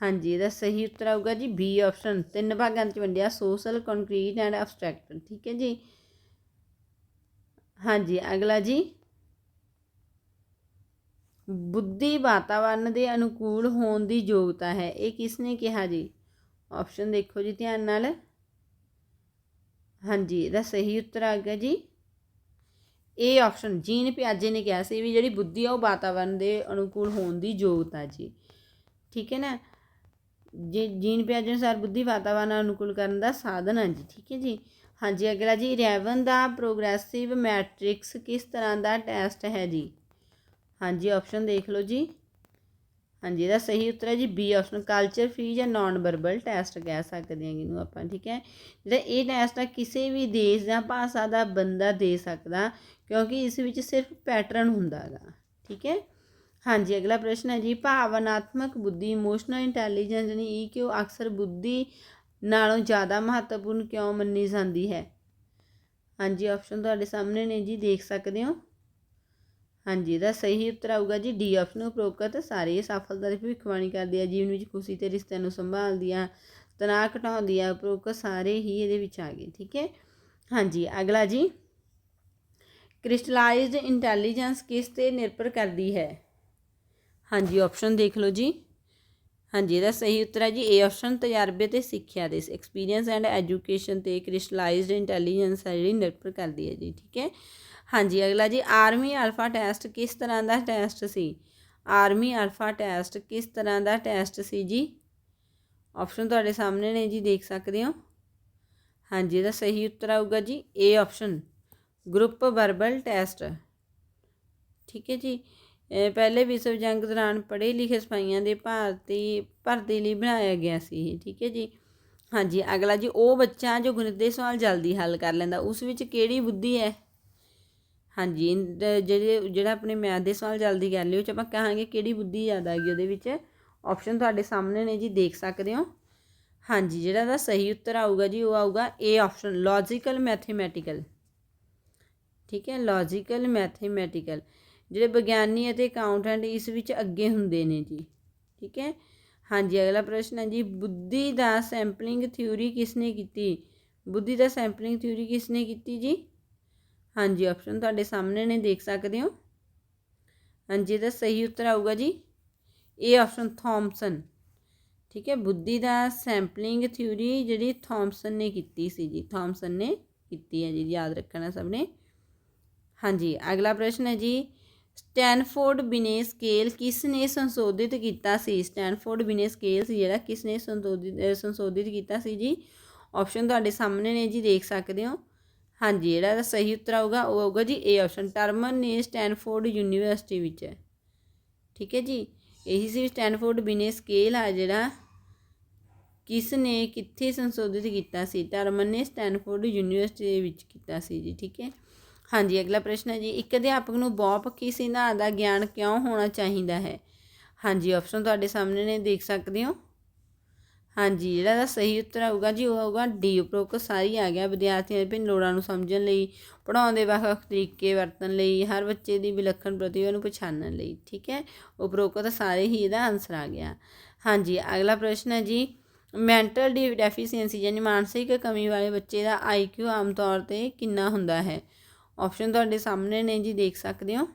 ਹਾਂਜੀ, ਇਹਦਾ ਸਹੀ ਉੱਤਰ ਆਊਗਾ ਜੀ ਬੀ ਆਪਸ਼ਨ ਤਿੰਨ ਭਾਗਾਂ ਵਿੱਚ ਵੰਡਿਆ ਸੋਸ਼ਲ ਕੰਕਰੀਟ ਐਂਡ ਐਬਸਟ੍ਰੈਕਟ ਠੀਕ ਹੈ ਜੀ? ਹਾਂਜੀ, ਅਗਲਾ ਜੀ। ਬੁੱਧੀ ਵਾਤਾਵਰਣ ਦੇ ਅਨੁਕੂਲ ਹੋਣ ਦੀ ਯੋਗਤਾ ਹੈ, ਇਹ ਕਿਸ ਨੇ ਕਿਹਾ ਜੀ? ਆਪਸ਼ਨ ਦੇਖੋ ਜੀ ਧਿਆਨ ਨਾਲ। ਹਾਂਜੀ, ਇਹਦਾ ਸਹੀ ਉੱਤਰ ਆ ਗਿਆ ਜੀ। ਇਹ ਆਪਸ਼ਨ ਜੀਨ ਪਿਆਜੇ ਨੇ ਕਿਹਾ ਸੀ ਵੀ ਜਿਹੜੀ ਬੁੱਧੀ ਆ ਉਹ ਵਾਤਾਵਰਣ ਦੇ ਅਨੁਕੂਲ ਹੋਣ ਦੀ ਯੋਗਤਾ ਜੀ। ਠੀਕ ਹੈ ਨਾ? ਜੇ ਜੀਨ ਪਿਆਜੇ ਅਨੁਸਾਰ ਬੁੱਧੀ ਵਾਤਾਵਰਣ ਅਨੁਕੂਲ ਕਰਨ ਦਾ ਸਾਧਨ ਹੈ ਜੀ, ਠੀਕ ਹੈ ਜੀ। ਹਾਂਜੀ, ਅਗਲਾ ਜੀ, ਰੈਵਨ ਦਾ ਪ੍ਰੋਗਰੈਸਿਵ ਮੈਟ੍ਰਿਕਸ ਕਿਸ ਤਰ੍ਹਾਂ ਦਾ ਟੈਸਟ ਹੈ ਜੀ? ਹਾਂਜੀ ਆਪਸ਼ਨ ਦੇਖ ਲਓ ਜੀ। ਹਾਂਜੀ, ਇਹਦਾ ਸਹੀ ਉੱਤਰ ਹੈ ਜੀ ਬੀ ਆਪਸ਼ਨ ਕਲਚਰ ਫ੍ਰੀ ਜਾਂ ਨਾਨ ਵਰਬਲ ਟੈਸਟ ਕਹਿ ਸਕਦੇ ਹਾਂ ਇਹਨੂੰ ਆਪਾਂ, ਠੀਕ ਹੈ? ਜਿਹੜਾ ਇਹ ਟੈਸਟ ਆ, ਕਿਸੇ ਵੀ ਦੇਸ਼ ਜਾਂ ਭਾਸ਼ਾ ਦਾ ਬੰਦਾ ਦੇ ਸਕਦਾ, ਕਿਉਂਕਿ ਇਸ ਵਿੱਚ ਸਿਰਫ ਪੈਟਰਨ ਹੁੰਦਾ ਹੈਗਾ ਠੀਕ ਹੈ? ਹਾਂਜੀ, ਅਗਲਾ ਪ੍ਰਸ਼ਨ ਹੈ ਜੀ, ਭਾਵਨਾਤਮਕ ਬੁੱਧੀ ਇਮੋਸ਼ਨਲ ਇੰਟੈਲੀਜੈਂਸ ਯਾਨੀ e ਈਕਿਊ ਅਕਸਰ ਬੁੱਧੀ ਨਾਲੋਂ ਜ਼ਿਆਦਾ ਮਹੱਤਵਪੂਰਨ ਕਿਉਂ ਮੰਨੀ ਜਾਂਦੀ ਹੈ? ਹਾਂਜੀ ਆਪਸ਼ਨ ਤੁਹਾਡੇ ਸਾਹਮਣੇ ਨੇ ਜੀ, ਦੇਖ ਸਕਦੇ ਹੋ। ਹਾਂਜੀ, ਇਹਦਾ ਸਹੀ ਉੱਤਰ ਆਊਗਾ ਜੀ, ਡੀ ਆਪਸ਼ਨ ਉਪਰੋਕਤ ਸਾਰੇ ਸਫਲਤਾ ਦੀ ਭਵਿੱਖਬਾਣੀ ਕਰਦੀ ਆ, ਜੀਵਨ ਵਿੱਚ ਖੁਸ਼ੀ ਤੇ ਰਿਸ਼ਤਿਆਂ ਨੂੰ ਸੰਭਾਲਦੀ ਆ ਤਣਾਅ ਘਟਾਉਂਦੀ ਆ ਉਪਰੋਕਤ ਸਾਰੇ ਹੀ ਇਹਦੇ ਵਿੱਚ ਆ ਗਏ, ਠੀਕ ਹੈ? ਹਾਂਜੀ, ਅਗਲਾ ਜੀ। ਕ੍ਰਿਸਟਲਾਈਜ਼ਡ ਇੰਟੈਲੀਜੈਂਸ ਕਿਸ ਤੇ ਨਿਰਭਰ ਕਰਦੀ ਹੈ? ਹਾਂਜੀ, ਆਪਸ਼ਨ ਦੇਖ ਲਓ ਜੀ। ਹਾਂਜੀ, ਇਹਦਾ ਸਹੀ ਉੱਤਰ ਹੈ ਜੀ ਏ ਆਪਸ਼ਨ ਤਜਰਬੇ ਤੇ ਸਿੱਖਿਆ ਦੇ ਐਕਸਪੀਰੀਅੰਸ ਐਂਡ ਐਜੂਕੇਸ਼ਨ ਤੇ ਕ੍ਰਿਸਟਲਾਈਜ਼ਡ ਇੰਟੈਲੀਜੈਂਸ ਹੈ ਜਿਹੜੀ ਨਿਰਭਰ ਕਰਦੀ ਹੈ ਜੀ, ਠੀਕ ਹੈ? ਹਾਂਜੀ, ਅਗਲਾ ਜੀ, ਆਰਮੀ ਅਲਫਾ ਟੈਸਟ ਕਿਸ ਤਰ੍ਹਾਂ ਦਾ ਟੈਸਟ ਸੀ? ਆਰਮੀ ਅਲਫਾ ਟੈਸਟ ਕਿਸ ਤਰ੍ਹਾਂ ਦਾ ਟੈਸਟ ਸੀ ਜੀ? ਆਪਸ਼ਨ ਤੁਹਾਡੇ ਸਾਹਮਣੇ ਨੇ ਜੀ, ਦੇਖ ਸਕਦੇ ਹੋ। ਹਾਂਜੀ, ਇਹਦਾ ਸਹੀ ਉੱਤਰ ਆਊਗਾ ਜੀ A option group verbal test ਠੀਕ ਹੈ ਜੀ ਪਹਿਲੇ ਵਿਸ਼ਵ ਜੰਗ ਦੌਰਾਨ ਪੜ੍ਹੇ ਲਿਖੇ ਸਿਪਾਹੀਆਂ ਦੇ ਭਾਰਤੀ, ਭਰਤੀ ਲਈ ਬਣਾਇਆ ਗਿਆ ਸੀ ਠੀਕ ਹੈ ਜੀ। ਹਾਂਜੀ, ਅਗਲਾ ਜੀ, ਉਹ ਬੱਚਾ ਜੋ ਗਣਿਤ ਦੇ ਸਵਾਲ ਜਲਦੀ ਹੱਲ ਕਰ ਲੈਂਦਾ, ਉਸ ਵਿੱਚ ਕਿਹੜੀ ਬੁੱਧੀ ਹੈ? ਹਾਂਜੀ ਜਿਹੜੇ, ਜਿਹੜਾ ਆਪਣੇ ਮੈਥ ਦੇ ਸਵਾਲ ਜਲਦੀ ਕਰ ਲਿਓ ਚ ਆਪਾਂ ਕਹਾਂਗੇ ਕਿਹੜੀ ਬੁੱਧੀ ਜ਼ਿਆਦਾ ਹੈਗੀ ਉਹਦੇ ਵਿੱਚ ਆਪਸ਼ਨ ਤੁਹਾਡੇ ਸਾਹਮਣੇ ਨੇ ਜੀ, ਦੇਖ ਸਕਦੇ ਹੋ। ਹਾਂਜੀ, ਜਿਹੜਾ ਦਾ ਸਹੀ ਉੱਤਰ ਆਊਗਾ ਜੀ, ਉਹ ਆਊਗਾ ਏ ਆਪਸ਼ਨ ਲੌਜੀਕਲ ਮੈਥਮੈਟੀਕਲ ਠੀਕ ਹੈ ਲੌਜੀਕਲ ਮੈਥਮੈਟੀਕਲ ਜਿਹੜੇ ਵਿਗਿਆਨੀ ਅਤੇ ਅਕਾਊਂਟੈਂਟ ਇਸ ਵਿੱਚ ਅੱਗੇ ਹੁੰਦੇ ਨੇ ਜੀ। ਠੀਕ ਹੈ, ਹਾਂਜੀ, ਅਗਲਾ ਪ੍ਰਸ਼ਨ ਹੈ ਜੀ, ਬੁੱਧੀ ਦਾ ਸੈਂਪਲਿੰਗ ਥਿਊਰੀ ਕਿਸ ਨੇ ਕੀਤੀ? ਬੁੱਧੀ ਦਾ ਸੈਂਪਲਿੰਗ ਥਿਊਰੀ ਕਿਸ ਨੇ ਕੀਤੀ ਜੀ? ਹਾਂਜੀ ਆਪਸ਼ਨ ਤੁਹਾਡੇ ਸਾਹਮਣੇ ਨੇ, ਦੇਖ ਸਕਦੇ ਹੋ। ਹਾਂਜੀ, ਇਹਦਾ ਸਹੀ ਉੱਤਰ ਆਊਗਾ ਜੀ। ਇਹ ਆਪਸ਼ਨ ਥਾਮਸਨ ਠੀਕ ਹੈ, ਬੁੱਧੀ ਦਾ ਸੈਂਪਲਿੰਗ ਥਿਊਰੀ ਜਿਹੜੀ ਥਾਮਸਨ ਨੇ ਕੀਤੀ ਸੀ ਜੀ। ਥਾਮਸਨ ਨੇ ਕੀਤੀ ਹੈ ਜੀ, ਯਾਦ ਰੱਖਣਾ ਸਭ ਨੇ। ਹਾਂਜੀ, ਅਗਲਾ ਪ੍ਰਸ਼ਨ ਹੈ ਜੀ। ਸਟੈਨਫੋਰਡ ਬਿਨੇ ਸਕੇਲ ਕਿਸ ਨੇ ਸੰਸ਼ੋਧਿਤ ਕੀਤਾ ਸੀ? ਸਟੈਨਫੋਰਡ ਬਿਨੇ ਸਕੇਲ ਸੀ ਜਿਹੜਾ ਕਿਸ ਨੇ ਸੰਸ਼ੋਧਿਤ ਸੰਸ਼ੋਧਿਤ ਕੀਤਾ ਸੀ ਜੀ? ਆਪਸ਼ਨ ਤੁਹਾਡੇ ਸਾਹਮਣੇ ਨੇ ਜੀ, ਦੇਖ ਸਕਦੇ ਹੋ। ਹਾਂਜੀ, ਜਿਹੜਾ ਇਹਦਾ ਸਹੀ ਉੱਤਰ ਆਊਗਾ, ਉਹ ਆਊਗਾ ਜੀ ਏ ਆਪਸ਼ਨ ਟਰਮਨ ਨੇ ਸਟੈਨਫੋਰਡ ਯੂਨੀਵਰਸਿਟੀ ਵਿੱਚ। ਹੈ ਠੀਕ ਹੈ ਜੀ? ਇਹੀ ਸੀ ਸਟੈਨਫੋਰਡ ਬਿਨੇ ਸਕੇਲ ਆ ਜਿਹੜਾ ਕਿਸ ਨੇ ਕਿੱਥੇ ਸੰਸ਼ੋਧਿਤ ਕੀਤਾ ਸੀ। ਟਰਮਨ ਨੇ ਸਟੈਨਫੋਰਡ ਯੂਨੀਵਰਸਿਟੀ ਦੇ ਵਿੱਚ ਕੀਤਾ ਸੀ ਜੀ, ਠੀਕ ਹੈ? ਹਾਂਜੀ, ਅਗਲਾ ਪ੍ਰਸ਼ਨ ਹੈ ਜੀ, ਇੱਕ ਅਧਿਆਪਕ ਨੂੰ ਬਹੁਪੱਖੀ ਸਿਧਾਂਤ ਦਾ ਗਿਆਨ ਕਿਉਂ ਹੋਣਾ ਚਾਹੀਦਾ ਹੈ? ਹਾਂਜੀ ਆਪਸ਼ਨ ਤੁਹਾਡੇ ਸਾਹਮਣੇ ਨੇ, ਦੇਖ ਸਕਦੇ ਹੋ। ਹਾਂਜੀ, ਜਿਹੜਾ ਦਾ ਸਹੀ ਉੱਤਰ ਆਊਗਾ ਜੀ, ਉਹ ਆਊਗਾ ਡੀ ਉਪਰੋਕਤ ਸਾਰੀ ਆ ਗਿਆ ਵਿਦਿਆਰਥੀਆਂ ਦੇ ਭਿੰਨ ਲੋੜਾਂ ਨੂੰ ਸਮਝਣ ਲਈ ਪੜ੍ਹਾਉਣ ਦੇ ਵੱਖ-ਵੱਖ ਤਰੀਕੇ ਵਰਤਣ ਲਈ, ਹਰ ਬੱਚੇ ਦੀ ਵਿਲੱਖਣ ਪ੍ਰਤਿਭਾ ਨੂੰ ਪਛਾਣਨ ਲਈ, ਠੀਕ ਹੈ? ਉਪਰੋਕਤ ਸਾਰੇ ਹੀ ਇਹਦਾ ਆਨਸਰ ਆ ਗਿਆ। ਹਾਂਜੀ, ਅਗਲਾ ਪ੍ਰਸ਼ਨ ਹੈ ਜੀ ਮੈਂਟਲ ਡੈਫੀਸ਼ੀਐਂਸੀ ਯਾਨੀ ਮਾਨਸਿਕ ਕਮੀ ਵਾਲੇ ਬੱਚੇ ਦਾ ਆਈਕਿਊ ਆਮ ਤੌਰ ਤੇ ਕਿੰਨਾ ਹੁੰਦਾ ਹੈ? ਆਪਸ਼ਨ ਤੁਹਾਡੇ ਸਾਹਮਣੇ ਨੇ ਜੀ, ਦੇਖ ਸਕਦੇ ਹੋ?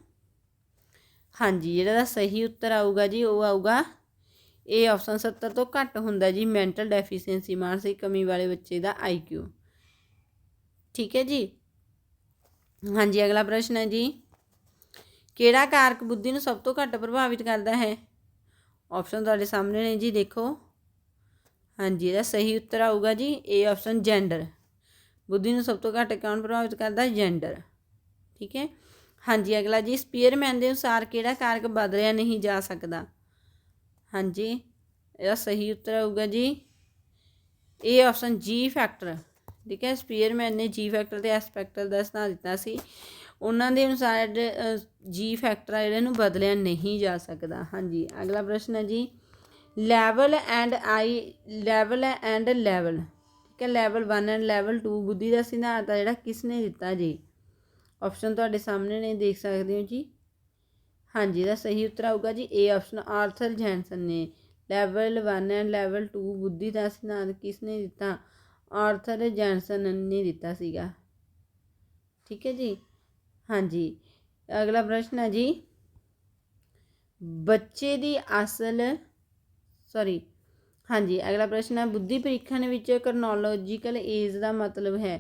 ਹਾਂਜੀ, ਜਿਹੜਾ ਦਾ ਸਹੀ ਉੱਤਰ ਆਊਗਾ ਜੀ, ਉਹ ਆਊਗਾ ਇਹ ਆਪਸ਼ਨ 70 ਤੋਂ ਘੱਟ ਹੁੰਦਾ ਜੀ ਮੈਂਟਲ ਡੈਫੀਸ਼ੀਐਂਸੀ ਮਾਨਸਿਕ ਕਮੀ ਵਾਲੇ ਬੱਚੇ ਦਾ ਆਈਕਿਊ ਠੀਕ ਹੈ ਜੀ? ਹਾਂਜੀ, ਅਗਲਾ ਪ੍ਰਸ਼ਨ ਹੈ ਜੀ। ਕਿਹੜਾ ਕਾਰਕ ਬੁੱਧੀ ਨੂੰ ਸਭ ਤੋਂ ਘੱਟ ਪ੍ਰਭਾਵਿਤ ਕਰਦਾ ਹੈ? ਆਪਸ਼ਨ ਤੁਹਾਡੇ ਸਾਹਮਣੇ ਨੇ ਜੀ, ਦੇਖੋ। ਹਾਂਜੀ, ਇਹਦਾ ਸਹੀ ਉੱਤਰ ਆਊਗਾ ਜੀ, ਇਹ ਆਪਸ਼ਨ ਜੈਂਡਰ ਬੁੱਧੀ ਨੂੰ ਸਭ ਤੋਂ ਘੱਟ ਕੌਣ ਪ੍ਰਭਾਵਿਤ ਕਰਦਾ? ਜੈਂਡਰ ਠੀਕ ਹੈ? ਹਾਂਜੀ, ਅਗਲਾ ਜੀ ਸਪੀਅਰਮੈਨ ਦੇ ਅਨੁਸਾਰ ਕਿਹੜਾ ਕਾਰਕ ਬਦਲਿਆ ਨਹੀਂ ਜਾ ਸਕਦਾ? ਹਾਂਜੀ, ਇਹਦਾ ਸਹੀ ਉੱਤਰ ਆਊਗਾ ਜੀ। ਇਹ ਆਪਸ਼ਨ ਜੀ ਫੈਕਟਰ ਠੀਕ ਹੈ ਸਪੀਅਰਮੈਨ ਨੇ ਜੀ ਫੈਕਟਰ ਤੇ ਐਸ ਫੈਕਟਰ ਦਾ ਸਿਧਾਂਤ ਦਿੱਤਾ ਸੀ। ਉਹਨਾਂ ਦੇ ਅਨੁਸਾਰ ਜੀ ਫੈਕਟਰ ਆ, ਜਿਹੜੇ ਨੂੰ ਬਦਲਿਆ ਨਹੀਂ ਜਾ ਸਕਦਾ। ਹਾਂਜੀ, ਅਗਲਾ ਪ੍ਰਸ਼ਨ ਹੈ ਜੀ। Level and I level and level ਠੀਕ ਹੈ ਲੈਵਲ 1 ਐਂਡ ਲੈਵਲ 2 ਬੁੱਧੀ ਦਾ ਸਿਧਾਂਤ ਆ ਜਿਹੜਾ ਕਿਸ ਨੇ ਦਿੱਤਾ ਜੀ? ਆਪਸ਼ਨ ਤੁਹਾਡੇ ਸਾਹਮਣੇ ਨੇ, ਦੇਖ ਸਕਦੇ ਹੋ ਜੀ। ਹਾਂਜੀ ਇਹਦਾ ਸਹੀ ਉੱਤਰ ਆਊਗਾ ਜੀ ਏ ਆਪਸ਼ਨ ਆਰਥਰ ਜੈਨਸਨ ਨੇ। ਲੈਵਲ 1 ਐਂਡ ਲੈਵਲ 2 ਬੁੱਧੀ ਦਾ ਸਿਧਾਂਤ ਕਿਸ ਨੇ ਦਿੱਤਾ? ਆਰਥਰ ਜੈਨਸਨ ਨੇ ਦਿੱਤਾ ਸੀਗਾ। ਠੀਕ ਹੈ ਜੀ? ਹਾਂਜੀ, ਅਗਲਾ ਪ੍ਰਸ਼ਨ ਹੈ ਜੀ। ਬੱਚੇ ਦੀ ਅਸਲ ਸੌਰੀ ਹਾਂਜੀ, ਅਗਲਾ ਪ੍ਰਸ਼ਨ ਹੈ, ਬੁੱਧੀ ਪ੍ਰੀਖਣ ਵਿੱਚ ਕਰਨੋਲੋਜੀਕਲ ਏਜ ਦਾ ਮਤਲਬ ਹੈ।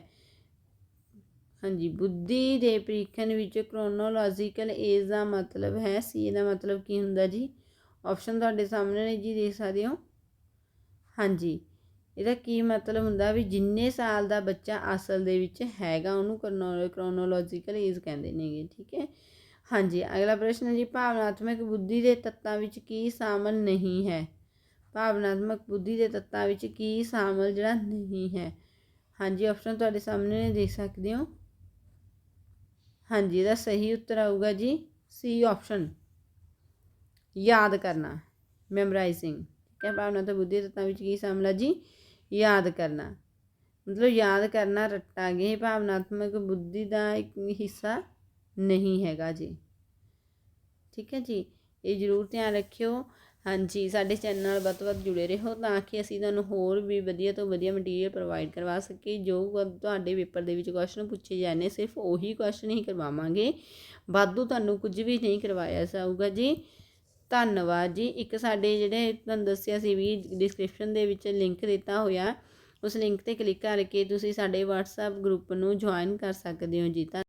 ਹਾਂਜੀ, ਬੁੱਧੀ ਦੇ ਪ੍ਰੀਖਣ ਵਿੱਚ ਕ੍ਰੋਨੋਲੋਜੀਕਲ ਏਜ ਦਾ ਮਤਲਬ ਹੈ ਸੀ ਦਾ ਮਤਲਬ ਕੀ ਹੁੰਦਾ ਜੀ? ਆਪਸ਼ਨ ਤੁਹਾਡੇ ਸਾਹਮਣੇ ਨੇ ਜੀ, ਦੇਖ ਸਕਦੇ ਹੋ। ਹਾਂਜੀ, ਇਹਦਾ ਕੀ ਮਤਲਬ ਹੁੰਦਾ ਵੀ ਜਿੰਨੇ ਸਾਲ ਦਾ ਬੱਚਾ ਅਸਲ ਦੇ ਵਿੱਚ ਹੈਗਾ, ਉਹਨੂੰ ਕ੍ਰੋਨੋਲੋਜੀਕਲ ਏਜ ਕਹਿੰਦੇ ਨੇਗੇ, ਠੀਕ ਹੈ? ਹਾਂਜੀ, ਅਗਲਾ ਪ੍ਰਸ਼ਨ ਹੈ ਜੀ, ਭਾਵਨਾਤਮਕ ਬੁੱਧੀ ਦੇ ਤੱਤਾਂ ਵਿੱਚ ਕੀ ਸ਼ਾਮਲ ਨਹੀਂ ਹੈ? ਭਾਵਨਾਤਮਕ ਬੁੱਧੀ ਦੇ ਤੱਤਾਂ ਵਿੱਚ ਕੀ ਸ਼ਾਮਲ ਜਿਹੜਾ ਨਹੀਂ ਹੈ? ਹਾਂਜੀ ਆਪਸ਼ਨ ਤੁਹਾਡੇ ਸਾਹਮਣੇ ਦੇਖ ਸਕਦੇ ਹੋ। ਹਾਂਜੀ ਇਹਦਾ ਸਹੀ ਉੱਤਰ ਆਊਗਾ ਜੀ ਸੀ ਆਪਸ਼ਨ ਯਾਦ ਕਰਨਾ ਮੈਮੋਰਾਈਜ਼ਿੰਗ ਠੀਕ ਹੈ ਭਾਵਨਾ ਤੇ ਬੁੱਧੀ ਤੱਤਾਂ ਵਿੱਚ ਕੀ ਸ਼ਾਮਲ ਹੈ ਜੀ ਯਾਦ ਕਰਨਾ ਮਤਲਬ ਯਾਦ ਕਰਨਾ ਰੱਟਾਂਗੇ ਭਾਵਨਾਤਮਕ ਬੁੱਧੀ ਦਾ ਇੱਕ ਹਿੱਸਾ ਨਹੀਂ ਹੈਗਾ ਜੀ ਠੀਕ ਹੈ ਜੀ ਇਹ ਜ਼ਰੂਰ ਧਿਆਨ ਰੱਖਿਓ ਹਾਂਜੀ, ਸਾਡੇ ਚੈਨਲ ਨਾਲ ਵੱਧ ਤੋਂ ਵੱਧ ਜੁੜੇ ਰਹੋ ਤਾਂ ਕਿ ਅਸੀਂ ਤੁਹਾਨੂੰ ਹੋਰ ਵੀ ਵਧੀਆ ਤੋਂ ਵਧੀਆ ਮਟੀਰੀਅਲ ਪ੍ਰੋਵਾਈਡ ਕਰਵਾ ਸਕੀਏ। ਜੋ ਤੁਹਾਡੇ ਪੇਪਰ ਦੇ ਵਿੱਚ ਕੁਐਸਚਨ ਪੁੱਛੇ ਜਾਣੇ ਸਿਰਫ ਉਹੀ ਕੁਐਸਚਨ ਹੀ ਕਰਵਾਵਾਂਗੇ। ਵਾਧੂ ਤੁਹਾਨੂੰ ਕੁਝ ਵੀ ਨਹੀਂ ਕਰਵਾਇਆ ਜਾਊਗਾ ਜੀ। ਧੰਨਵਾਦ ਜੀ। ਇੱਕ ਸਾਡੇ ਜਿਹੜੇ ਤੁਹਾਨੂੰ ਦੱਸਿਆ ਸੀ ਵੀ ਡਿਸਕ੍ਰਿਪਸ਼ਨ ਦੇ ਵਿੱਚ ਲਿੰਕ ਦਿੱਤਾ ਹੋਇਆ, ਉਸ ਲਿੰਕ ਤੇ ਕਲਿੱਕ ਕਰਕੇ ਤੁਸੀਂ ਸਾਡੇ WhatsApp ਗਰੁੱਪ ਨੂੰ ਜੁਆਇਨ ਕਰ ਸਕਦੇ ਹੋ ਜੀ। ਤਾਂ